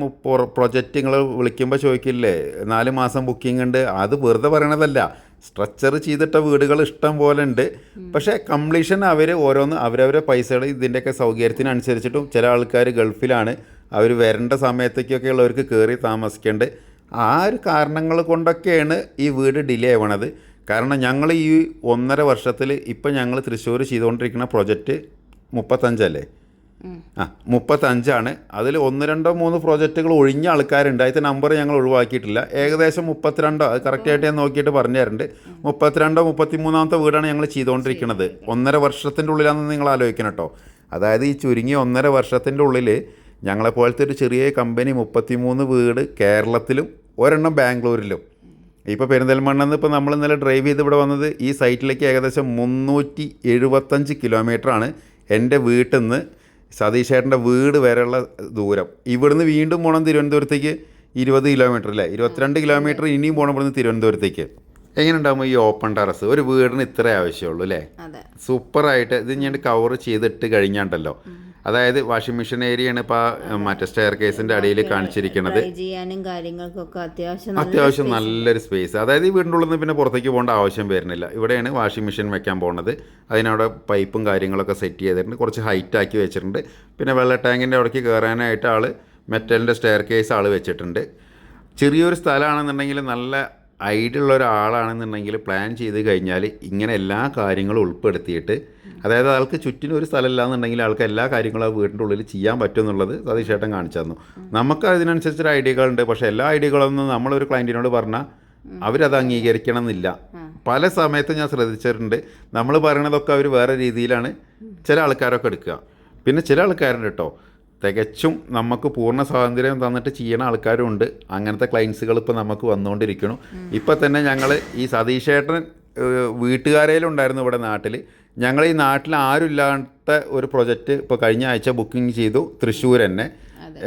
പ്രൊജക്റ്റ് നിങ്ങൾ വിളിക്കുമ്പോൾ ചോദിക്കില്ലേ നാല് മാസം ബുക്കിംഗ് ഉണ്ട്. അത് വെറുതെ പറയണതല്ല. സ്ട്രക്ചർ ചെയ്തിട്ട വീടുകൾ ഇഷ്ടം പോലെ ഉണ്ട്. പക്ഷേ കംപ്ലീഷൻ അവർ ഓരോന്ന് അവരവരെ പൈസകൾ ഇതിന്റെയൊക്കെ സൗകര്യത്തിനനുസരിച്ചിട്ടും ചില ആൾക്കാർ ഗൾഫിലാണ്. അവർ വരേണ്ട സമയത്തേക്കൊക്കെ ഉള്ളവർക്ക് കയറി താമസിക്കേണ്ടത് ആ ഒരു കാരണങ്ങൾ കൊണ്ടൊക്കെയാണ് ഈ വീട് ഡിലേ ആവണത്. കാരണം ഞങ്ങൾ ഈ ഒന്നര വർഷത്തിൽ ഇപ്പം ഞങ്ങൾ തൃശ്ശൂർ ചെയ്തുകൊണ്ടിരിക്കുന്ന പ്രൊജക്റ്റ് മുപ്പത്തഞ്ചല്ലേ? ആ മുപ്പത്തഞ്ചാണ്. അതിൽ ഒന്ന് രണ്ടോ മൂന്ന് പ്രോജക്റ്റുകൾ ഒഴിഞ്ഞ ആൾക്കാരുണ്ട്. അതിന്റെ നമ്പർ ഞങ്ങൾ ഒഴിവാക്കിയിട്ടില്ല. ഏകദേശം മുപ്പത്തിരണ്ടോ അത് കറക്റ്റായിട്ട് ഞാൻ നോക്കിയിട്ട് പറഞ്ഞു തരുന്നുണ്ട് മുപ്പത്തിരണ്ടോ മുപ്പത്തിമൂന്നാമത്തെ വീടാണ് ഞങ്ങൾ ചെയ്തുകൊണ്ടിരിക്കുന്നത്. ഒന്നര വർഷത്തിന്റെ ഉള്ളിലാണെന്ന് നിങ്ങൾ ആലോചിക്കണം കേട്ടോ അതായത് ഈ ചുരുങ്ങിയ ഒന്നര വർഷത്തിന്റെ ഉള്ളിൽ ഞങ്ങളെപ്പോലത്തെ ഒരു ചെറിയ കമ്പനി മുപ്പത്തിമൂന്ന് വീട് കേരളത്തിലും ഒരെണ്ണം ബാംഗ്ലൂരിലും. ഇപ്പോൾ പെരിന്തൽമണ്ണെന്ന് ഇപ്പോൾ നമ്മൾ ഇന്നലെ ഡ്രൈവ് ചെയ്ത് ഇവിടെ വന്നത് ഈ സൈറ്റിലേക്ക് ഏകദേശം മുന്നൂറ്റി എഴുപത്തഞ്ച് കിലോമീറ്ററാണ് എന്റെ വീട്ടിൽ നിന്ന് സതീഷേട്ടന്റെ വീട് വരെയുള്ള ദൂരം. ഇവിടുന്ന് വീണ്ടും പോകണം തിരുവനന്തപുരത്തേക്ക് ഇരുപത് കിലോമീറ്റർ അല്ലേ ഇരുപത്തിരണ്ട് കിലോമീറ്റർ ഇനിയും പോകണം ഇവിടുന്ന് തിരുവനന്തപുരത്തേക്ക്. എങ്ങനെ ഉണ്ടാകുമ്പോൾ ഈ ഓപ്പൺ ടെറസ് ഒരു വീടിന് ഇത്രേ ആവശ്യമുള്ളൂ അല്ലേ സൂപ്പറായിട്ട് ഇത് ഞാൻ കവർ ചെയ്തിട്ട് കഴിഞ്ഞാണ്ടല്ലോ. അതായത് വാഷിംഗ് മെഷീൻ ഏരിയയാണ് ഇപ്പോൾ മറ്റേ സ്റ്റെയർ കേസിന്റെ അടിയിൽ കാണിച്ചിരിക്കുന്നത് ചെയ്യാനും കാര്യങ്ങൾക്കൊക്കെ അത്യാവശ്യം അത്യാവശ്യം നല്ലൊരു സ്പേസ് അതായത് ഈ വീടിന്റെ ഉള്ളിൽ നിന്ന് പിന്നെ പുറത്തേക്ക് പോകേണ്ട ആവശ്യം വരുന്നില്ല. ഇവിടെയാണ് വാഷിംഗ് മെഷീൻ വെക്കാൻ പോകുന്നത് അതിനവിടെ പൈപ്പും കാര്യങ്ങളൊക്കെ സെറ്റ് ചെയ്തിട്ടുണ്ട്. കുറച്ച് ഹൈറ്റ് ആക്കി വെച്ചിട്ടുണ്ട്. പിന്നെ വെള്ള ടാങ്കിന്റെ അവിടേക്ക് കയറാനായിട്ട് ആൾ മെറ്റലിന്റെ സ്റ്റെയർ കേസ് ആൾ വെച്ചിട്ടുണ്ട്. ചെറിയൊരു സ്ഥലമാണെന്നുണ്ടെങ്കിൽ നല്ല ഐഡിയ ഉള്ള ഒരാളാണെന്നുണ്ടെങ്കിൽ പ്ലാൻ ചെയ്ത് കഴിഞ്ഞാൽ ഇങ്ങനെ എല്ലാ കാര്യങ്ങളും ഉൾപ്പെടുത്തിയിട്ട് അതായത് ആൾക്ക് ചുറ്റിനും ഒരു സ്ഥലമില്ല എന്നുണ്ടെങ്കിൽ ആൾക്ക് എല്ലാ കാര്യങ്ങളും ആ വീടിന്റെ ഉള്ളിൽ ചെയ്യാൻ പറ്റും എന്നുള്ളത് സതീഷ് ചേട്ടൻ കാണിച്ചു തന്നു. നമുക്ക് അതിനനുസരിച്ചൊരു ഐഡിയകളുണ്ട് പക്ഷേ എല്ലാ ഐഡിയകളൊന്നും നമ്മളൊരു ക്ലയന്റിനോട് പറഞ്ഞാൽ അവരത് അംഗീകരിക്കണം എന്നില്ല പല സമയത്തും ഞാൻ ശ്രദ്ധിച്ചിട്ടുണ്ട്. നമ്മൾ പറയണതൊക്കെ അവർ വേറെ രീതിയിലാണ് ചില ആൾക്കാരൊക്കെ എടുക്കുക. പിന്നെ ചില ആൾക്കാരുണ്ട് കേട്ടോ തികച്ചും നമുക്ക് പൂർണ സ്വാതന്ത്ര്യം തന്നിട്ട് ചെയ്യണ ആൾക്കാരും ഉണ്ട് അങ്ങനത്തെ ക്ലയൻസുകൾ ഇപ്പോൾ നമുക്ക് വന്നുകൊണ്ടിരിക്കണം ഇപ്പം തന്നെ ഞങ്ങൾ ഈ സതീഷേട്ടൻ വീട്ടുകാരേലുണ്ടായിരുന്നു ഇവിടെ നാട്ടിൽ ഞങ്ങൾ ഈ നാട്ടിൽ ആരുമില്ലാത്ത ഒരു പ്രൊജക്റ്റ് ഇപ്പോൾ കഴിഞ്ഞ ആഴ്ച ബുക്കിംഗ് ചെയ്തു തൃശ്ശൂർ തന്നെ.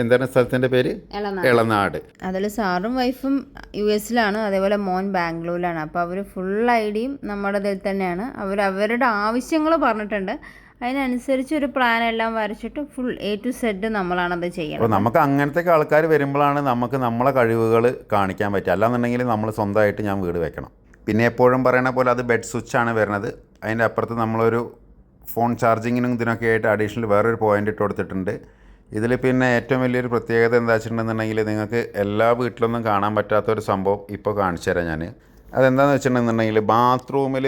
എന്താണ് സ്ഥലത്തിന്റെ പേര്? ഇളനാട്. ഇളനാട് അതിൽ സാറും വൈഫും യു എസിലാണ് അതേപോലെ മോൻ ബാംഗ്ലൂരിലാണ്. അപ്പോൾ അവർ ഫുൾ ഐഡിയും നമ്മുടെ ഇതിൽ തന്നെയാണ്. അവർ അവരുടെ ആവശ്യങ്ങൾ പറഞ്ഞിട്ടുണ്ട്. അതിനനുസരിച്ച് ഒരു പ്ലാൻ എല്ലാം വരച്ചിട്ട് ഫുൾ എ ടു സെഡ് നമ്മളാണത് അപ്പോൾ നമുക്ക് അങ്ങനത്തെ ആൾക്കാർ വരുമ്പോഴാണ് നമുക്ക് നമ്മളെ കഴിവുകൾ കാണിക്കാൻ പറ്റുക. അല്ലാന്നുണ്ടെങ്കിൽ നമ്മൾ സ്വന്തമായിട്ട് ഞാൻ വീട് വെക്കണം. പിന്നെ എപ്പോഴും പറയണ പോലെ അത് ബെഡ് സ്വിച്ചാണ് വരുന്നത് അതിന്റെ അപ്പുറത്ത് നമ്മളൊരു ഫോൺ ചാർജിങ്ങിനും ഇതിനൊക്കെ ആയിട്ട് അഡീഷണൽ വേറൊരു പോയിന്റ് ഇട്ട് കൊടുത്തിട്ടുണ്ട്. ഇതിൽ പിന്നെ ഏറ്റവും വലിയൊരു പ്രത്യേകത എന്താ വെച്ചിട്ടുണ്ടെന്നുണ്ടെങ്കിൽ നിങ്ങൾക്ക് എല്ലാ വീട്ടിലൊന്നും കാണാൻ പറ്റാത്ത ഒരു സംഭവം ഇപ്പോൾ കാണിച്ചു തരാം ഞാൻ അതെന്താണെന്ന് വെച്ചിട്ടുണ്ടെന്നുണ്ടെങ്കിൽ ബാത്റൂമിൽ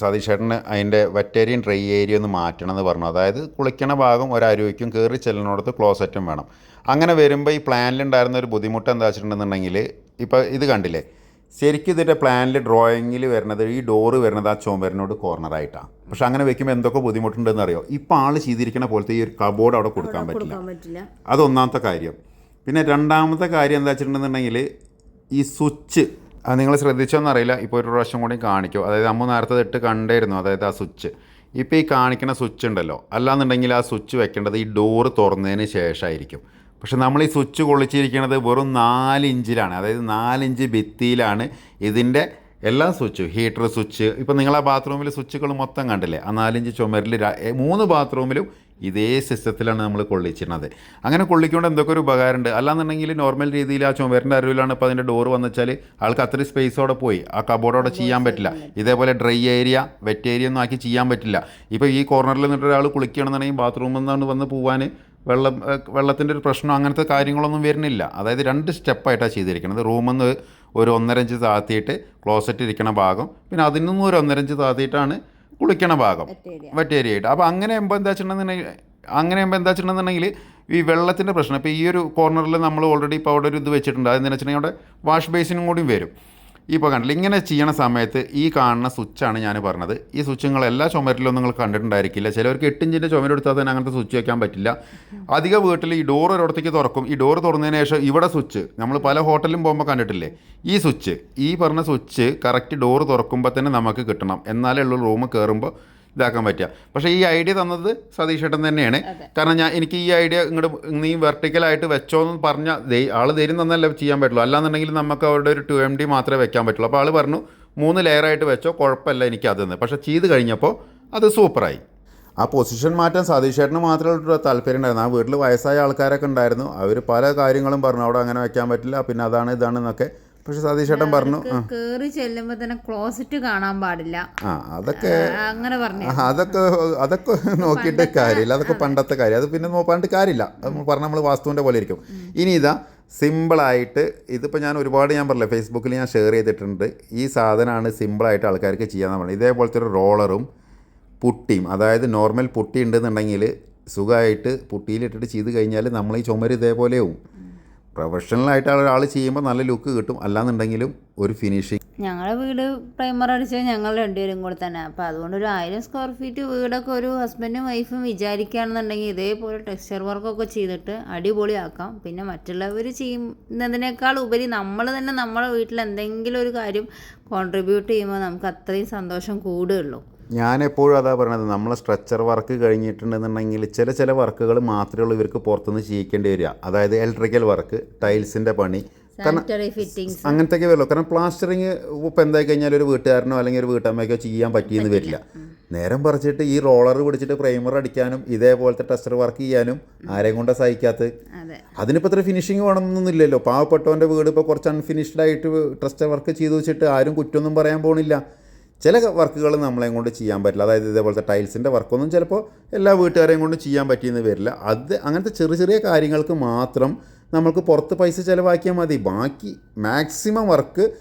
സതീഷേട്ടന് അതിന്റെ വെറ്റേരിയൻ ഡ്രൈ ഏരിയ ഒന്ന് മാറ്റണം എന്ന് പറഞ്ഞു. അതായത് കുളിക്കണ ഭാഗം ഒരരുവയ്ക്കും കയറി ചെല്ലുന്നിടത്ത് ക്ലോസറ്റും വേണം. അങ്ങനെ വരുമ്പോൾ ഈ പ്ലാനിലുണ്ടായിരുന്ന ഒരു ബുദ്ധിമുട്ട് എന്താ വെച്ചിട്ടുണ്ടെന്നുണ്ടെങ്കിൽ ഇപ്പോൾ ഇത് കണ്ടില്ലേ? ശരിക്കും ഇതിന്റെ പ്ലാനിൽ ഡ്രോയിങ്ങിൽ വരുന്നത് ഈ ഡോറ് വരുന്നത് ആ ചുമരിനോട് കോർണറായിട്ടാണ് പക്ഷെ അങ്ങനെ വെക്കുമ്പോൾ എന്തൊക്കെ ബുദ്ധിമുട്ടുണ്ടെന്ന് അറിയോ? ഇപ്പോൾ ആൾ ചെയ്തിരിക്കുന്ന പോലത്തെ ഈ ഒരു കബോർഡ് അവിടെ കൊടുക്കാൻ പറ്റില്ല. അതൊന്നാമത്തെ കാര്യം. പിന്നെ രണ്ടാമത്തെ കാര്യം എന്താ വെച്ചിട്ടുണ്ടെന്നുണ്ടെങ്കിൽ ഈ സ്വിച്ച് നിങ്ങൾ ശ്രദ്ധിച്ചോന്നറിയില്ല ഇപ്പോൾ ഒരു പ്രാവശ്യം കൂടി കാണിക്കും. അതായത് അമ്മ നേരത്തെ ഇട്ട് കണ്ടായിരുന്നു അതായത് ആ സ്വിച്ച്. ഇപ്പോൾ ഈ കാണിക്കുന്ന സ്വിച്ച് ഉണ്ടല്ലോ. അല്ലാന്നുണ്ടെങ്കിൽ ആ സ്വിച്ച് വെക്കേണ്ടത് ഈ ഡോറ് തുറന്നതിന് ശേഷമായിരിക്കും. പക്ഷെ നമ്മൾ ഈ സ്വിച്ച് കൊള്ളിച്ചിരിക്കുന്നത് വെറും നാല് ഇഞ്ചിലാണ്. അതായത് നാലിഞ്ച് ഭിത്തിയിലാണ് ഇതിന്റെ എല്ലാ സ്വിച്ചും. Heater switch. ഇപ്പോൾ നിങ്ങൾ ആ ബാത്റൂമിൽ സ്വിച്ചുകൾ മൊത്തം കണ്ടില്ലേ? ആ നാലിഞ്ച് ചുമരിൽ മൂന്ന് ബാത്റൂമിലും ഇതേ സിസ്റ്റത്തിലാണ് നമ്മൾ കൊള്ളിച്ചിരുന്നത്. അങ്ങനെ കൊള്ളിക്കൊണ്ട് എന്തൊക്കെ ഒരു ഉപകാരമുണ്ട്? അല്ലാന്നുണ്ടെങ്കിൽ നോർമൽ രീതിയിൽ ആ ചുമരിന്റെ അരുവിലാണ് ഇപ്പോൾ അതിന്റെ ഡോറ് വന്നു ആൾക്ക് അത്രയും സ്പേസോടെ പോയി. ആ കബോർഡോടെ ചെയ്യാൻ പറ്റില്ല. ഇതേപോലെ ഡ്രൈ ഏരിയ വെറ്റ് ഏരിയ ഒന്നും ആക്കി ചെയ്യാൻ പറ്റില്ല. ഇപ്പോൾ ഈ കോർണറിൽ നിന്നിട്ട് ഒരാൾ കുളിക്കുകയാണെന്നുണ്ടെങ്കിൽ ബാത്റൂമിൽ നിന്നാണ് വന്ന് പോകാൻ വെള്ളം വെള്ളത്തിന്റെ ഒരു പ്രശ്നം അങ്ങനത്തെ കാര്യങ്ങളൊന്നും വരുന്നില്ല. അതായത് രണ്ട് സ്റ്റെപ്പായിട്ടാണ് ചെയ്തിരിക്കുന്നത് റൂമിൽ നിന്ന് ഒരു ഒന്നരഞ്ച് താത്തിയിട്ട് ക്ലോസറ്റ് ഇരിക്കണ ഭാഗം. പിന്നെ അതിൽ നിന്നും ഒരു ഒന്നരഞ്ച് താത്തിയിട്ടാണ് കുളിക്കണ ഭാഗം. വെറ്റേരിയ ആയിട്ട് അപ്പോൾ അങ്ങനെ എന്താ വെച്ചിട്ടുണ്ടെന്നുണ്ടെങ്കിൽ അങ്ങനെ ആകുമ്പോൾ എന്താ വെച്ചിട്ടുണ്ടെന്നുണ്ടെങ്കിൽ ഈ വെള്ളത്തിന്റെ പ്രശ്നം. ഇപ്പോൾ ഈ ഒരു കോർണറിൽ നമ്മൾ ഓൾറെഡി ഇപ്പോൾ അവിടെ ഒരു ഇത് വെച്ചിട്ടുണ്ട്. അതെന്താണെന്ന് വെച്ചിട്ടുണ്ടെങ്കിൽ അവിടെ വാഷ് ബേസിനും കൂടി വരും. ഇപ്പോൾ കണ്ടില്ല ഇങ്ങനെ ചെയ്യണ സമയത്ത് ഈ കാണുന്ന സ്വിച്ചാണ് ഞാൻ പറഞ്ഞത്. ഈ സ്വിച്ച് നിങ്ങൾ എല്ലാ ചുമരിലും നിങ്ങൾ കണ്ടിട്ടുണ്ടായിരിക്കില്ല. ചിലവർക്ക് എട്ടിഞ്ചിന്റെ ചുമരെടുത്താൽ തന്നെ അങ്ങനത്തെ സ്വിച്ച് വയ്ക്കാൻ പറ്റില്ല. അധിക വീട്ടിൽ ഈ ഡോർ ഒരിടത്തേക്ക് തുറക്കും. ഈ ഡോർ തുറന്നതിന് ശേഷം ഇവിടെ സ്വിച്ച് നമ്മൾ പല ഹോട്ടലിലും പോകുമ്പോൾ കണ്ടിട്ടില്ലേ? ഈ സ്വിച്ച് ഈ പറഞ്ഞ സ്വിച്ച് കറക്റ്റ് ഡോർ തുറക്കുമ്പോൾ തന്നെ നമുക്ക് കിട്ടണം. എന്നാലേ ഉള്ളൂ റൂം കയറുമ്പോൾ ഇതാക്കാൻ പറ്റുക. പക്ഷേ ഈ ഐഡിയ തന്നത് സതീഷ് ഏട്ടൻ തന്നെയാണ്. കാരണം ഞാൻ എനിക്ക് ഈ ഐഡിയ ഇങ്ങോട്ട് നീ വെർട്ടിക്കലായിട്ട് വെച്ചോ എന്ന് പറഞ്ഞ ആൾ ധൈര്യം തന്നല്ലേ ചെയ്യാൻ പറ്റുള്ളൂ. അല്ലാന്നുണ്ടെങ്കിൽ നമുക്ക് അവരുടെ ഒരു ടു എം ഡി മാത്രമേ വെക്കാൻ പറ്റുള്ളൂ. അപ്പോൾ ആൾ പറഞ്ഞു മൂന്ന് ലെയറായിട്ട് വെച്ചോ കുഴപ്പമില്ല എനിക്ക് അതെന്ന് പക്ഷേ ചെയ്ത് കഴിഞ്ഞപ്പോൾ അത് സൂപ്പറായി. ആ പൊസിഷൻ മാറ്റാൻ സതീഷ് ചേട്ടന് മാത്രമേ ഉള്ളൂ താല്പര്യം ഉണ്ടായിരുന്നു ആ വീട്ടിൽ വയസ്സായ ആൾക്കാരൊക്കെ ഉണ്ടായിരുന്നു. അവർ പല കാര്യങ്ങളും പറഞ്ഞു അവിടെ അങ്ങനെ വെക്കാൻ പറ്റില്ല പിന്നെ അതാണ് ഇതാണ് എന്നൊക്കെ പക്ഷേ സതീഷ് പറഞ്ഞു കേറി ചെല്ലുമ്പോ തന്നെ ക്ലോസറ്റ് കാണാൻ പാടില്ല. ആ അതൊക്കെ അങ്ങനെ പറഞ്ഞു. അതൊക്കെ അതൊക്കെ നോക്കിയിട്ട് കാര്യമില്ല അതൊക്കെ പണ്ടത്തെ കാര്യം. അത് പിന്നെ നോക്കാണ്ട് കാര്യമില്ല. അത് പറഞ്ഞാൽ നമ്മൾ വാസ്തുവിന്റെ പോലെ ഇരിക്കും. ഇനി ഇതാ സിമ്പിളായിട്ട് ഇതിപ്പോൾ ഞാൻ ഒരുപാട് ഞാൻ പറഞ്ഞില്ല ഫേസ്ബുക്കിൽ ഞാൻ ഷെയർ ചെയ്തിട്ടുണ്ട്. ഈ സാധനമാണ് സിമ്പിളായിട്ട് ആൾക്കാർക്ക് ചെയ്യാമെന്ന് പറഞ്ഞത്. ഇതേപോലത്തെ ഒരു റോളറും പുട്ടിയും അതായത് നോർമൽ പുട്ടി ഉണ്ടെന്നുണ്ടെങ്കിൽ സുഖമായിട്ട് പുട്ടിയിലിട്ടിട്ട് ചെയ്ത് കഴിഞ്ഞാൽ നമ്മൾ ഈ ചുമര് ഇതേപോലെയാവും. പ്രൊഫഷണലായിട്ട് ഒരാൾ ചെയ്യുമ്പോൾ നല്ല ലുക്ക് കിട്ടും. അല്ലാന്നുണ്ടെങ്കിലും ഒരു ഫിനിഷിങ്. ഞങ്ങളുടെ വീട് പ്രൈമർ അടിച്ചത് ഞങ്ങൾ രണ്ടുപേരും കൂടെ തന്നെ. അപ്പം അതുകൊണ്ട് ഒരു ആയിരം സ്ക്വയർ ഫീറ്റ് വീടൊക്കെ ഒരു ഹസ്ബൻഡും വൈഫും വിചാരിക്കുകയാണെന്നുണ്ടെങ്കിൽ ഇതേപോലെ ടെക്സ്ചർ വർക്കൊക്കെ ചെയ്തിട്ട് അടിപൊളിയാക്കാം. പിന്നെ മറ്റുള്ളവർ ചെയ്യുന്നതിനേക്കാൾ ഉപരി നമ്മൾ തന്നെ നമ്മുടെ വീട്ടിൽ എന്തെങ്കിലും ഒരു കാര്യം കോൺട്രിബ്യൂട്ട് ചെയ്യുമ്പോൾ നമുക്ക് അത്രയും സന്തോഷം കൂടുകയുള്ളൂ. ഞാൻ എപ്പോഴും അതാ പറയണത് നമ്മൾ സ്ട്രക്ചർ വർക്ക് കഴിഞ്ഞിട്ടുണ്ടെന്നുണ്ടെങ്കിൽ ചില ചില വർക്കുകൾ മാത്രമേ ഉള്ളൂ ഇവർക്ക് പുറത്തുനിന്ന് ചെയ്യിക്കേണ്ടി വരിക. അതായത് ഇലക്ട്രിക്കൽ വർക്ക് ടൈൽസിന്റെ പണി. കാരണം അങ്ങനത്തെയൊക്കെ വരുള്ളൂ. കാരണം പ്ലാസ്റ്ററിങ് ഇപ്പം എന്തായി കഴിഞ്ഞാൽ ഒരു വീട്ടുകാരനോ അല്ലെങ്കിൽ ഒരു വീട്ടമ്മയ്ക്കോ ചെയ്യാൻ പറ്റിയെന്ന് വരില്ല. നേരം പറിച്ചിട്ട് ഈ റോളർ പിടിച്ചിട്ട് പ്രൈമർ അടിക്കാനും ഇതേപോലത്തെ ടെസ്റ്റർ വർക്ക് ചെയ്യാനും ആരെയും കൊണ്ടാ സഹിക്കാത്ത? അതെ. അതിനിപ്പോൾ ഇത്ര ഫിനിഷിങ് വേണമെന്നൊന്നുമില്ലല്ലോ. പാവപ്പെട്ടവന്റെ വീട് ഇപ്പോൾ കുറച്ച് അൺഫിനിഷ്ഡ് ആയിട്ട് ടെസ്റ്റർ വർക്ക് ചെയ്തു വെച്ചിട്ട് ആരും കുറ്റമൊന്നും പറയാൻ പോണില്ല. ചില വർക്കുകൾ നമ്മളെയും കൊണ്ട് ചെയ്യാൻ പറ്റില്ല. അതായത് ഇതേപോലത്തെ ടൈൽസിന്റെ വർക്കൊന്നും ചിലപ്പോൾ എല്ലാ വീട്ടുകാരെയും കൊണ്ട് ചെയ്യാൻ പറ്റിയെന്ന് വരില്ല. അത് അങ്ങനത്തെ ചെറിയ ചെറിയ കാര്യങ്ങൾക്ക് മാത്രം നമുക്ക് പുറത്ത് പൈസ ചിലവാക്കിയാൽ മതി. ബാക്കി മാക്സിമം വർക്ക്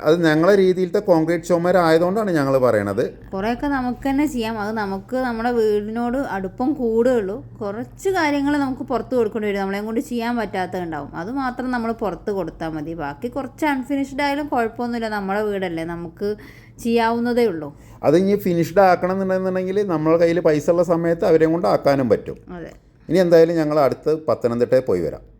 അത് ഞങ്ങളെ രീതിയിലത്തെ കോൺക്രീറ്റ് ചുമരായതുകൊണ്ടാണ് ഞങ്ങൾ പറയണത്. കുറേയൊക്കെ നമുക്ക് തന്നെ ചെയ്യാം. അത് നമുക്ക് നമ്മുടെ വീടിനോട് അടുപ്പം കൂടുകയുള്ളൂ. കുറച്ച് കാര്യങ്ങൾ നമുക്ക് പുറത്ത് കൊടുക്കേണ്ടി വരും. നമ്മളെയും കൊണ്ട് ചെയ്യാൻ പറ്റാത്തത് ഉണ്ടാവും അത് മാത്രം നമ്മൾ പുറത്ത് കൊടുത്താൽ മതി. ബാക്കി കുറച്ച് അൺഫിനിഷ്ഡ് ആയാലും കുഴപ്പമൊന്നുമില്ല. നമ്മുടെ വീടല്ലേ. നമുക്ക് ചെയ്യാവുന്നതേ ഉള്ളൂ അത് ഇനി ഫിനിഷ്ഡ് ആക്കണം എന്നുണ്ടെന്നുണ്ടെങ്കിൽ നമ്മളെ കയ്യിൽ പൈസ ഉള്ള സമയത്ത് അവരെയും കൊണ്ട് ആക്കാനും പറ്റും. ഇനി എന്തായാലും ഞങ്ങൾ അടുത്ത് പത്തനംതിട്ടയിൽ പോയി വരാം.